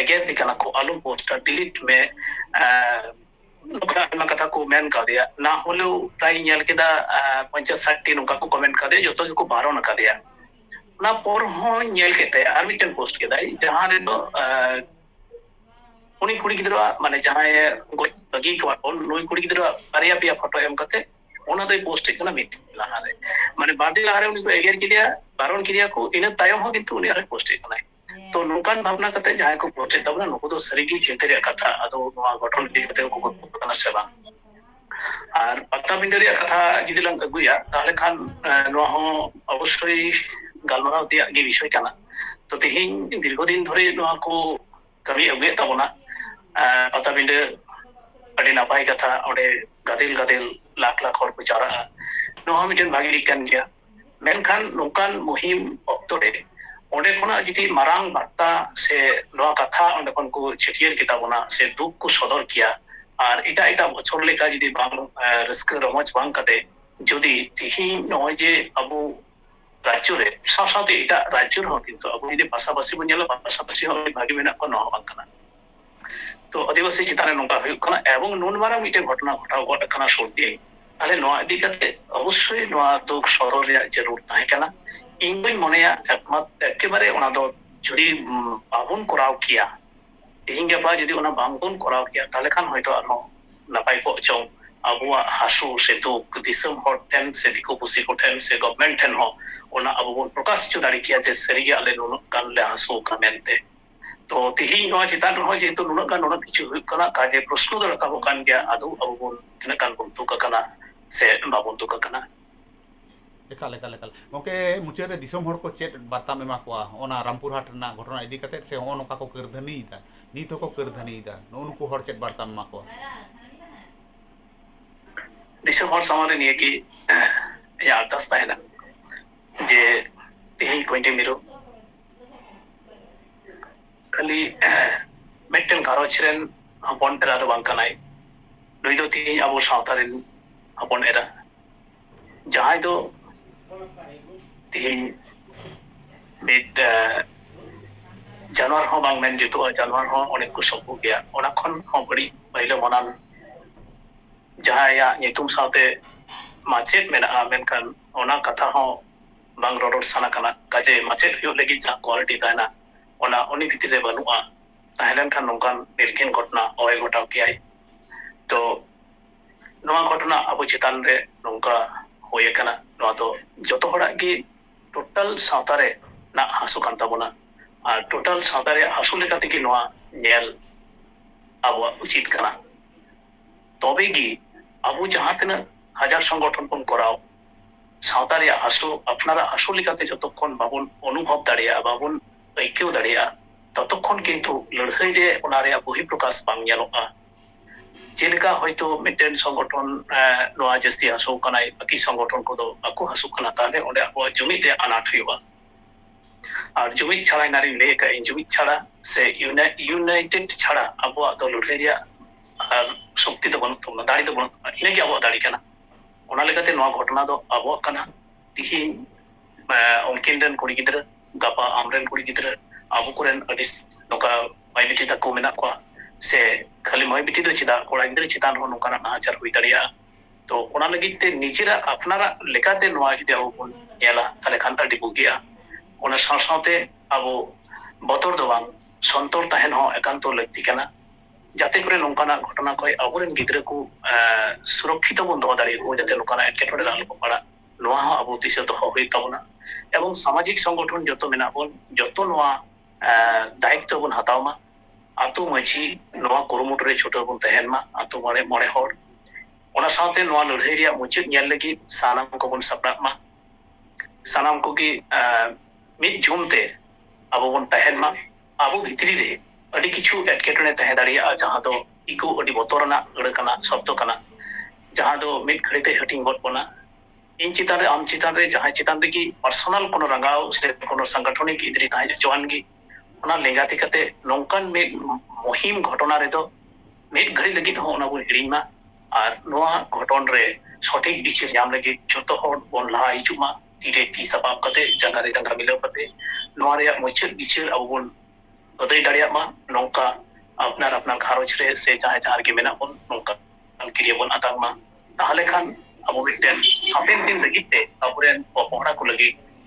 এগেতে কানাক কো আলো পোস্টা ডিলিট মে মক কথা কো মেন গদিয়া না হলু তাইᱧ হেলকেদা 560 নোকা কো কমেন্ট করদে যতো যোকো 12 নকা দিয়া না পর হোᱧ হেলকেতে আর মিটেল পোস্ট কেদাই জহা নে তো উনি কুড়ি গিদ্রা মানে জহা গকি থোবা নুই কুড়ি গিদ্রা আরিয়া পেয়া ফটো এম করতে ওনা তো পোস্ট হিকনা মিতি লাহারে মানে বাদিলাহারে উনি তো এগের কি দিয়া 12 নক্রিয়া কো ইন তায়ো হ গিতু উনি আর পোস্ট হিকনা ᱛᱚ ᱱᱚᱠᱟᱱ ᱵᱷᱟᱵᱱᱟ ᱠᱟᱛᱮ ᱡᱟᱦᱟᱸᱭ ᱠᱚ ᱠᱚᱛᱮ ᱛᱟᱵᱚᱱᱟ ᱱᱩᱠᱩᱫᱚ ᱥᱟᱹᱨᱤ ᱜᱮ ᱪᱮᱛᱟᱨᱮᱭᱟ ᱠᱟᱛᱷᱟ ᱟᱫᱚ ᱱᱚᱣᱟ ᱜᱚᱴᱷᱚᱱ ᱠᱤᱱᱛᱮ ᱩᱠᱩ ᱠᱚ ᱠᱚᱛᱟᱱᱟ ᱥᱮᱵᱟᱝ ᱟᱨ ᱚᱛᱟᱵᱤᱱᱫᱟᱨᱤᱭᱟ ᱠᱟᱛᱷᱟ ᱡᱤᱫᱤᱞᱟᱝ ᱟᱹᱜᱩᱭᱟ ᱛᱟᱦᱞᱮ ᱠᱷᱟᱱ ᱱᱚᱣᱟ ᱦᱚᱸ ᱟᱹവശᱤ ᱜᱟᱞᱢᱟᱨᱟᱣ ᱛᱮᱭᱟᱜ ᱜᱮ ᱵᱤᱥᱭᱚ ᱠᱟᱱᱟ ᱛᱚ ᱛᱮᱦᱮᱧ ᱫᱤर्घ ᱫᱤᱱ ᱫᱷᱚᱨᱮ ᱱᱚᱣᱟ ᱠᱚ ᱠᱟᱹᱢᱤ ᱟᱹᱢᱤᱭᱟ ᱛᱟᱵᱚᱱ ᱚᱸᱰᱮ ᱠᱷᱚᱱᱟᱜ ᱡᱩᱫᱤ ᱢᱟᱨᱟᱝ ᱵᱟᱨᱛᱟ ᱥᱮ ᱱᱚᱣᱟ ᱠᱟᱛᱷᱟ ᱚᱸᱰᱮ ᱠᱷᱚᱱ ᱠᱚ ᱪᱷᱟᱹᱴᱭᱟᱹᱨ ᱠᱮᱛᱟ ᱵᱚᱱᱟ ᱥᱮ ᱫᱩᱠ ᱠᱚ ᱥᱚᱫᱚᱨ ᱠᱮᱭᱟ ᱟᱨ ᱮᱴᱟᱜ ᱮᱴᱟᱜ ᱵᱚᱪᱷᱚᱨ ᱞᱮᱠᱟ ᱡᱩᱫᱤ ᱵᱟᱝ ᱨᱟᱹᱥᱠᱟᱹ ᱨᱚᱢᱚᱡ ᱵᱟᱝ ᱠᱟᱛᱮ ᱡᱩᱫᱤ ᱛᱤᱦᱤᱧ ᱱᱚᱜᱼᱚᱭ ᱡᱮ ᱟᱵᱚ ᱨᱟᱡᱽᱡᱚ ᱨᱮ ᱥᱟᱶ ᱥᱟᱶᱛᱮ ᱮᱴᱟᱜ ᱨᱟᱡᱽᱡᱚ ᱨᱮᱦᱚᱸ কিন্তু ᱟᱵᱚ ᱡᱩᱫᱤ ᱯᱟᱥᱟᱯᱟᱥᱤ ᱵᱚᱱ ᱧᱮᱞᱟ ᱯᱟᱥᱟᱯᱟᱥᱤ ᱦᱚᱸ ᱵᱷᱟᱜᱮ ᱢᱮᱱᱟᱜ ᱠᱚᱣᱟ ᱱᱚᱣᱟ ᱵᱟᱝ ᱠᱟᱱᱟ ᱛᱚ ᱟᱹᱫᱤᱵᱟᱹᱥᱤ ᱪᱮᱛᱟᱱ ᱨᱮ ᱱᱚᱝᱠᱟ ᱦᱩᱭᱩᱜ ᱠᱟᱱᱟ ᱮᱵᱚᱝ ᱱᱩᱱ ᱢᱟᱨᱟᱝ ᱢᱤᱫᱴᱮᱱ ᱜᱷᱚᱴᱚᱱᱟ ᱜᱷᱚᱴᱟᱣ ᱜᱚᱫ ᱟᱠᱟᱱᱟ ᱥᱚᱨᱫᱤ ᱛᱟᱦᱞᱮ ᱱᱚᱣᱟ ᱤᱫᱤ ᱠᱟᱛᱮ ᱚᱵᱚᱥᱥᱳᱭ ᱱᱚᱣᱟ ᱫᱩᱠ ᱥᱚᱨᱚ ᱨᱮᱭᱟᱜ ᱡᱟᱹᱨᱩᱲ ᱛᱟᱦᱮᱸ ᱠᱟᱱᱟ ᱤᱧ ᱫᱩᱧ ᱢᱚᱱᱮᱭᱟ ᱮᱠᱢᱟᱛ ᱮᱠᱮᱵᱟᱨᱮ ᱚᱱᱟ ᱫᱚ ᱡᱩᱫᱤ ᱵᱟᱵᱚᱱ ᱠᱚᱨᱟᱣ ᱠᱮᱭᱟ ᱛᱮᱦᱮᱧ ᱜᱟᱯᱟ ᱡᱩᱫᱤ ᱚᱱᱟ ᱵᱟᱝᱵᱚᱱ ᱠᱚᱨᱟᱣ ᱠᱮᱭᱟ ᱛᱟᱦᱞᱮ ᱠᱷᱟᱱ ᱦᱚᱭᱛᱚ ᱟᱨᱦᱚᱸ ᱱᱟᱯᱟᱭ ᱠᱚᱜ ᱪᱚᱝ ᱟᱵᱚᱣᱟᱜ ᱦᱟᱥᱩ ᱥᱮ ᱫᱩᱠ ᱫᱤᱥᱚᱢ ᱦᱚᱲ ᱴᱷᱮᱱ ᱥᱮ ᱫᱤᱠᱩ ᱯᱩᱥᱤ ᱠᱚ ᱴᱷᱮᱱ ᱥᱮ ᱜᱚᱵᱷᱢᱮᱱᱴ ᱴᱷᱮᱱ ᱦᱚᱸ ᱚᱱᱟ ᱟᱵᱚ ᱵᱚᱱ ᱯᱨᱚᱠᱟᱥ ᱦᱚᱪᱚ ᱫᱟᱲᱮ ᱠᱮᱭᱟ ᱡᱮ ᱥᱟᱹᱨᱤᱜᱮ ᱟᱞᱮ ᱱᱩᱱᱟᱹᱜ ᱜᱟᱱ ᱞᱮ ᱦᱟᱥᱩ ᱠᱟᱱᱟ ᱢᱮᱱᱛᱮ ᱛᱚ ᱛᱮᱦᱮᱧ ᱱᱚᱣᱟ ᱪᱮᱛᱟᱱ ᱨᱮᱦᱚᱸ ᱡᱮᱦᱮᱛᱩ ᱱᱩᱱᱟᱹᱜ ᱜᱟᱱ ᱱᱩᱱᱟᱹᱜ ᱠᱤᱪᱷᱩ ᱦᱩᱭᱩᱜ ᱠᱟᱱᱟ ᱠᱟᱡᱮ ᱯᱨᱚᱥᱱᱚ ᱫᱚ ᱨᱟᱠᱟᱵᱚᱜ ᱠᱟᱱ ᱜᱮᱭᱟ ᱟᱫᱚ ᱟᱵᱚ ᱵᱚᱱ ᱛᱤᱱᱟᱹᱜ ᱜᱟᱱ ᱵᱚᱱ ᱫᱩᱠ ᱟᱠᱟᱱᱟ ᱥᱮ ᱵᱟᱵᱚᱱ ᱫᱩᱠ ᱟᱠᱟᱱᱟ लेखा लेखा लेखा ᱜᱚᱝᱠᱮ ᱢᱩᱪᱟᱹᱫ ᱨᱮ ᱫᱤᱥᱚᱢ ᱦᱚᱲ ᱠᱚ ᱪᱮᱫ ᱵᱟᱨᱛᱟᱢ ᱮᱢᱟ ᱠᱚᱣᱟ ᱚᱱᱟ ᱨᱟᱢᱯᱩᱨ ᱦᱟᱴ ᱨᱮᱱᱟᱜ ᱜᱷᱚᱴᱚᱱᱟ ᱤᱫᱤ ᱠᱟᱛᱮᱫ ᱥᱮ ᱱᱚᱜᱼᱚ ᱱᱚᱝᱠᱟ ᱠᱚ ᱠᱟᱹᱨᱫᱷᱟᱹᱱᱤᱭᱮᱫᱟ ᱱᱤᱛ ᱦᱚᱸᱠᱚ ᱠᱟᱹᱨᱫᱷᱟᱹᱱᱤᱭᱮᱫᱟ ᱱᱩᱜᱼᱩ ᱱᱩᱠᱩ ᱦᱚᱲ ᱪᱮᱫ ᱵᱟᱨᱛᱟᱢ ᱮᱢᱟ ᱠᱚᱣᱟ ᱫᱤᱥᱚᱢ ᱦᱚᱲ ᱥᱟᱢᱟᱝ ᱨᱮ ᱱᱤᱭᱟᱹ ᱜᱮ ᱤᱧᱟᱹᱜ ᱟᱨᱫᱟᱥ ᱛᱟᱦᱮᱱᱟ ᱡᱮ ᱛᱮᱦᱮᱧ ᱠᱚᱭᱴᱮ ᱢᱤᱨᱚ ᱠᱷᱟᱹᱞᱤ ᱢᱤᱫᱴᱮᱱ ᱜᱷᱟᱨᱚᱸᱡᱽ ᱨᱮᱱ ᱦᱚᱯᱚᱱ ᱮᱨᱟ ᱫᱚ ᱵᱟᱝ ᱠᱟᱱᱟᱭ ᱱᱩᱭ ᱫᱚ ᱛᱮᱦᱮᱧ ᱟᱵᱚ ᱥᱟᱶᱛᱟ ᱨᱮᱱ ᱦᱚᱯᱚᱱ ᱮᱨᱟ ᱡᱟᱦᱟᱸᱭ ᱫᱚ thì biết জানোয়ার হো বাংলান যেহেতু জানোয়ার হো অনেক কো সব গিয়া ওনা খন হো বড়ি বাইলে মনান ᱡᱟᱦᱟᱸᱭᱟ ᱧᱩᱛᱩᱢ ᱥᱟᱶᱛᱮ ᱢᱟᱪᱮᱫ ᱢᱮᱱᱟᱜᱼᱟ ᱢᱮᱱᱠᱷᱟᱱ ᱚᱱᱟ ᱠᱟᱛᱷᱟ ᱦᱚᱸ ᱵᱟᱝ ᱨᱚᱨᱚᱲ ᱥᱟᱱᱟ ᱠᱟᱱᱟ ᱠᱟᱡᱮ ᱢᱟᱪᱮᱫ ᱦᱩᱭᱩᱜ ᱞᱟᱹᱜᱤᱫ ᱡᱟᱦᱟᱸ ᱠᱳᱣᱟᱞᱤᱴᱤ ᱛᱟᱦᱮᱱᱟ ᱚᱱᱟ ᱩᱱᱤ ᱵᱷᱤᱛᱨᱤ ᱨᱮ ᱵᱟᱹᱱᱩᱜᱼᱟ ᱛᱟᱦᱮᱸ ᱞᱮᱱᱠᱷᱟᱱ ᱱᱚᱝᱠᱟᱱ ᱱᱤᱨᱜᱷᱤᱱ ᱜᱷᱚᱴᱚᱱᱟ ᱚᱦᱚᱭ ᱜᱷᱚᱴᱟᱣ ᱠᱮᱭᱟᱭ ᱛᱚ ᱱᱚᱣᱟ ᱜᱷᱚᱴᱚᱱᱟ ᱟᱵᱚ ᱪᱮᱛᱟᱱ ᱨᱮ ᱱᱚᱝᱠᱟ ᱦᱩᱭ ᱟᱠᱟᱱᱟ ᱱᱚᱣᱟ ᱫᱚ ᱡᱚᱛᱚ ᱦᱚᱲᱟᱜ ᱜᱮ ᱴᱳᱴᱟᱞ ᱥᱟᱶᱛᱟ ᱨᱮ ᱱᱟᱜ ᱦᱟᱹᱥᱩ ᱠᱟᱱ ᱛᱟᱵᱚᱱᱟ ᱟᱨ ᱴᱳᱴᱟᱞ ᱥᱟᱶᱛᱟ ᱨᱮᱭᱟᱜ ᱦᱟᱹᱥᱩ ᱞᱮᱠᱟ ᱛᱮᱜᱮ ᱱᱚᱣᱟ ᱧᱮᱞ ᱟᱵᱚᱣᱟᱜ ᱩᱪᱤᱛ ᱠᱟᱱᱟ ᱛᱚᱵᱮ ᱜᱮ ᱟᱵᱚ ᱡᱟᱦᱟᱸ ᱛᱤᱱᱟᱹᱜ ᱦᱟᱡᱟᱨ ᱥᱚᱝᱜᱚᱴᱷᱚᱱ ᱵᱚᱱ ᱠᱚᱨᱟᱣ ᱥᱟᱶᱛᱟ ᱨᱮᱭᱟᱜ ᱦᱟᱹᱥᱩ ᱟᱯᱱᱟᱨᱟᱜ ᱦᱟᱹᱥᱩ ᱞᱮᱠᱟᱛᱮ ᱡᱚᱛᱚক্ষণ ᱵᱟᱵᱚᱱ ᱚᱱᱩᱵᱷᱚᱵ ᱫᱟᱲᱮᱭᱟᱜᱼᱟ ᱵᱟᱵᱚᱱ ᱟᱹᱭᱠᱟᱹᱣ ᱫᱟᱲᱮᱭᱟᱜᱼᱟ ᱠᱤᱱᱛᱩ ᱞᱟᱹᱲᱦᱟᱹᱭ ᱨᱮ ᱚᱱᱟ ᱨᱮᱭᱟᱜ ওনারে ᱯᱨᱚᱠᱟᱥ ᱵᱟᱝ ᱧᱮᱞᱚᱜᱼᱟ चेलका होयतो मिटेन संगठन अं, जस्ती हसो कनाय बाकी संगठन को दो बाको हसो जुमिद रे अनाथ हुआ जुमिद छड़ा से यूनाइटेड छड़ा अब दो शक्ति तो बनु तुम दाड़ी तो बनु इने के अब दाड़ी कना घटना दो अब तीन उनकिन कुछ कुड़ी गपा आमरेन कुड़ी गिदर अब कोरेन अडिस नोका बाइलिटी तक ᱥᱮ ᱠᱷᱟᱹᱞᱤ ᱢᱟᱹᱭ ᱵᱤᱴᱤ ᱫᱚ ᱪᱮᱫᱟᱜ ᱠᱚᱲᱟ ᱜᱤᱫᱽᱨᱟᱹ ᱪᱮᱛᱟᱱ ᱨᱮᱦᱚᱸ ᱱᱚᱝᱠᱟᱱᱟᱜ ᱱᱟᱦᱟᱪᱟᱨ ᱦᱩᱭ ᱫᱟᱲᱮᱭᱟᱜᱼᱟ ᱛᱚ ᱚᱱᱟ ᱞᱟᱹᱜᱤᱫ ᱛᱮ ᱱᱤᱡᱮᱨᱟᱜ ᱟᱯᱱᱟᱨᱟᱜ ᱞᱮᱠᱟᱛᱮ ᱱᱚᱣᱟ ᱡᱩᱫᱤ ᱟᱵᱚ ᱵᱚᱱ ᱧᱮᱞᱟ ᱛᱟᱦᱞᱮ ᱠᱷᱟᱱ ᱟᱹᱰᱤ ᱵᱩᱜᱤᱜᱼᱟ ᱚᱱᱟ ᱥᱟᱶ ᱥᱟᱶᱛᱮ ᱟᱵᱚ ᱵᱚᱛᱚᱨ ᱫᱚ ᱵᱟᱝ ᱥᱚᱱᱛᱚᱨ ᱛᱟᱦᱮᱱ ᱦᱚᱸ ᱮᱠᱟᱱᱛᱚ ᱞᱟᱹᱠᱛᱤ ᱠᱟᱱᱟ ᱡᱟᱛᱮ করে ᱱᱚᱝᱠᱟᱱᱟᱜ ঘটনা ᱠᱷᱚᱱ ᱟᱵᱚᱨᱮᱱ ᱜᱤᱫᱽᱨᱟᱹ ᱠᱚ ᱥᱩᱨᱚᱠᱠᱷᱤᱛᱚ ᱵᱚᱱ ᱫᱚᱦᱚ ᱫᱟᱲᱮᱭᱟᱠᱚ ᱡᱟᱛᱮ ᱱᱚᱝᱠᱟᱱᱟᱜ ᱮᱴᱠᱮᱴᱚᱬᱮ ᱨᱮ ᱟᱞᱚᱠᱚ ᱯᱟᱲᱟᱜ ᱱᱚᱣᱟ ᱦᱚᱸ ᱟᱵᱚ ᱫᱤᱥᱟᱹ ᱫᱚᱦᱚ ᱦᱩᱭᱩᱜ ᱛᱟᱵᱚᱱᱟ ᱮᱵᱚᱝ ᱥᱟᱢᱟᱡᱤᱠ ᱥᱚᱝᱜᱚᱴᱷᱚᱱ ᱡᱚᱛᱚ ᱢᱮᱱᱟᱜ ᱵᱚᱱ ᱡᱚᱛᱚ ᱱᱚᱣᱟ দায়িত্ব ᱵᱚᱱ ᱦᱟᱛᱟᱣ ᱢᱟ ᱟᱛᱳ ᱢᱟᱺᱡᱷᱤ ᱱᱚᱣᱟ ᱠᱩᱨᱩᱢᱩᱴᱩ ᱨᱮ ᱪᱷᱩᱴᱟᱹᱣ ᱵᱚᱱ ᱛᱟᱦᱮᱱ ᱢᱟ ᱟᱛᱳ ᱢᱚᱬᱮ ᱢᱚᱬᱮ ᱦᱚᱲ ᱚᱱᱟ ᱥᱟᱶᱛᱮ ᱱᱚᱣᱟ ᱞᱟᱹᱲᱦᱟᱹᱭ ᱨᱮᱭᱟᱜ ᱢᱩᱪᱟᱹᱫ ᱧᱮᱞ ᱞᱟᱹᱜᱤᱫ ᱥᱟᱱᱟᱢ ᱠᱚᱵᱚᱱ ᱥᱟᱯᱲᱟᱜ ᱢᱟ ᱥᱟᱱᱟᱢ ᱠᱚᱜᱮ ᱢᱤᱫ ᱡᱩᱢᱛᱮ ᱟᱵᱚ ᱵᱚᱱ ᱛᱟᱦᱮᱱ ᱢᱟ ᱟᱵᱚ ᱵᱷᱤᱛᱨᱤ ᱨᱮ ᱟᱹᱰᱤ ᱠᱤᱪᱷᱩ ᱮᱴᱠᱮᱴᱚᱬᱮ ᱛᱟᱦᱮᱸ ᱫᱟᱲᱮᱭᱟᱜᱼᱟ ᱡᱟᱦᱟᱸ ᱫᱚ ᱤᱠᱩ ᱟᱹᱰᱤ ᱵᱚᱛᱚᱨᱟᱱᱟᱜ ᱟᱹᱲᱟᱹ ᱠᱟᱱᱟ ᱥᱚᱵᱫᱚ ᱠᱟᱱᱟ ᱡᱟᱦᱟᱸ ᱫᱚ ᱢᱤᱫ ᱜᱷᱟᱹᱲᱤᱛᱮ ᱦᱟᱹᱴᱤᱧ ᱜᱚᱫ ᱵᱚᱱᱟ ᱤᱧ ᱪᱮᱛᱟᱱ ᱨᱮ ᱟᱢ ᱪᱮᱛᱟᱱ ᱨᱮ ᱡᱟᱦᱟᱸᱭ ᱪᱮᱛᱟᱱ ᱨᱮᱜᱮ ᱯᱟᱨᱥᱚᱱᱟᱞ ᱠᱳᱱᱳ ᱨᱟᱸᱜᱟᱣ ᱥᱮ ᱠᱳᱱᱳ ᱥᱟᱝᱜᱚᱴᱷᱚᱱᱤᱠ ᱤᱫᱨᱤ ᱛᱟᱦᱮᱸ ᱦᱚᱪᱚᱣᱟᱱ ᱜᱮ ᱚᱱᱟ ᱞᱮᱸᱜᱟ ᱛᱮ ᱠᱟᱛᱮ ᱱᱚᱝᱠᱟᱱ ᱢᱤᱫ ᱢᱚᱦᱤᱢ ᱜᱷᱚᱴᱚᱱᱟ ᱨᱮᱫᱚ ᱢᱤᱫ ᱜᱷᱟᱹᱲᱤ ᱞᱟᱹᱜᱤᱫ ᱦᱚᱸ ᱚᱱᱟ ᱵᱚᱱ ᱦᱤᱲᱤᱧ ᱢᱟ ᱟᱨ ᱱᱚᱣᱟ ᱜᱷᱚᱴᱚᱱ ᱨᱮ ᱥᱚᱴᱷᱤᱠ ᱵᱤᱪᱟᱹᱨ ᱧᱟᱢ ᱞᱟᱹᱜᱤᱫ ᱡᱚᱛᱚ ᱦᱚᱲ ᱵᱚᱱ ᱞᱟᱦᱟ ᱦᱤᱡᱩᱜ ᱢᱟ ᱛᱤᱨᱮ ᱛᱤ ᱥᱟᱯᱟᱵ ᱠᱟᱛᱮ ᱡᱟᱸᱜᱟ ᱨᱮ ᱡᱟᱸᱜᱟ ᱢᱤᱞᱟᱹᱣ ᱠᱟᱛᱮ ᱱᱚᱣᱟ ᱨᱮᱭᱟᱜ ᱢᱩᱪᱟᱹᱫ ᱵᱤᱪᱟᱹᱨ ᱟᱵᱚ ᱵᱚᱱ ᱟᱹᱫᱟᱹᱭ ᱫᱟᱲᱮᱭᱟᱜ ᱢᱟ ᱱᱚᱝᱠᱟ ᱟᱯᱱᱟᱨ ᱟᱯᱱᱟᱨ ᱜᱷᱟᱨᱚᱸᱡᱽ ᱨᱮ ᱥᱮ ᱡᱟᱦᱟᱸ ᱡᱟᱦᱟᱸ ᱨᱮᱜᱮ ᱢᱮᱱᱟᱜ ᱵᱚᱱ ᱱᱚᱝᱠᱟ ᱠᱤᱨᱤᱭᱟᱹ ᱵᱚᱱ ᱟᱛᱟᱝ ᱢᱟ ᱛᱟᱦᱞᱮ ᱠᱷᱟᱱ ᱟᱵᱚ ᱢᱤᱫᱴᱮᱱ ᱦᱟᱯᱮᱱ ᱫᱤᱱ ᱞᱟᱹᱜᱤᱫ ᱛᱮ ᱟᱵᱚᱨᱮᱱ ᱯᱚᱯᱚᱝᱲᱟ ᱠᱚ ᱞᱟᱹᱜᱤᱫ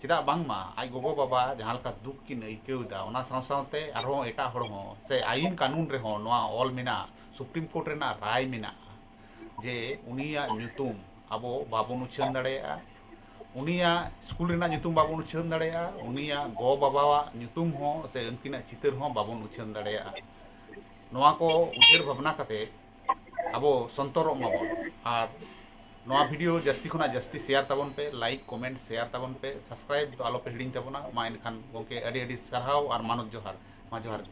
ᱪᱮᱫᱟᱜ ᱵᱟᱝᱢᱟ ᱟᱡ ᱜᱚᱜᱚ ᱵᱟᱵᱟ ᱡᱟᱦᱟᱸ ᱞᱮᱠᱟ ᱫᱩᱠ ᱠᱤᱱ ᱟᱹᱭᱠᱟᱹᱣᱫᱟ ᱚᱱᱟ ᱥᱟᱶ ᱥᱟᱶᱛᱮ ᱟᱨᱦᱚᱸ ᱮᱴᱟᱜ ᱦᱚᱲ ᱦᱚᱸ ᱥᱮ ᱟᱹᱭᱤᱱ ᱠᱟᱹᱱᱩᱱ ᱨᱮᱦᱚᱸ ᱱᱚᱣᱟ ᱚᱞ ᱢᱮᱱᱟᱜᱼᱟ ᱥᱩᱯᱨᱤᱢ ᱠᱳᱨᱴ ᱨᱮᱱᱟᱜ ᱨᱟᱭ ᱢᱮᱱᱟᱜᱼᱟ ᱡᱮ ᱩᱱᱤᱭᱟᱜ ᱧᱩᱛᱩᱢ ᱟᱵᱚ ᱵᱟᱵᱚᱱ ᱩᱪᱷᱟᱹᱱ ᱫᱟᱲᱮᱭᱟᱜᱼᱟ ᱩᱱᱤᱭᱟᱜ ᱥᱠᱩᱞ ᱨᱮᱱᱟᱜ ᱧᱩᱛᱩم ᱵᱟᱵᱚᱱ ᱩᱪᱷᱟᱹᱱ ᱫᱟᱲᱮᱭᱟᱜᱼᱟ ᱩᱱᱤᱭᱟᱜ ᱜᱚ ᱵᱟᱵᱟᱣᱟᱜ ᱧᱩᱛᱩم ᱦᱚᱸ ᱥᱮ ᱩᱱᱠᱤᱱᱟᱜ ᱪᱤᱛᱟᱹᱨ ᱦᱚᱸ ᱵᱟᱵᱚᱱ ᱩᱪᱷᱟᱹᱱ ᱫᱟᱲᱮᱭᱟᱜᱼᱟ ᱱᱚᱣᱟ ᱠᱚ ᱩᱭᱦᱟᱹᱨ ᱵᱷᱟᱵᱽᱱᱟ ᱠᱟᱛᱮ ᱟᱵᱚ ᱥᱚᱱᱛᱚᱨᱚᱜ ᱢᱟᱵᱚᱱ ᱟᱨ ᱱᱚᱣᱟ ᱵᱷᱤᱰᱤᱭᱳ ᱡᱟᱹᱥᱛᱤ ᱠᱷᱚᱱᱟᱜ ᱡᱟᱹᱥᱛᱤ ᱥᱮᱭᱟᱨ ᱛᱟᱵᱚᱱ ᱯᱮ ᱞᱟᱭᱤᱠ ᱠᱚᱢᱮᱱᱴ ᱥᱮᱭᱟᱨ ᱛᱟᱵᱚᱱ ᱯᱮ ᱥᱟᱵᱥᱠᱨᱟᱭᱤᱵ ᱫᱚ ᱟᱞᱚᱯᱮ ᱦᱤᱲᱤᱧ ᱛᱟᱵᱚᱱᱟ ᱢᱟ ᱮᱱᱠᱷᱟᱱ ᱜᱚᱢᱠᱮ ᱟᱹᱰᱤ ᱟᱹᱰᱤ ᱥᱟᱨᱦᱟᱣ ᱟᱨ ᱢᱟᱱᱚᱛ ᱡᱚᱦᱟᱨ ᱢᱟ ᱡᱚᱦᱟᱨ ᱜᱮ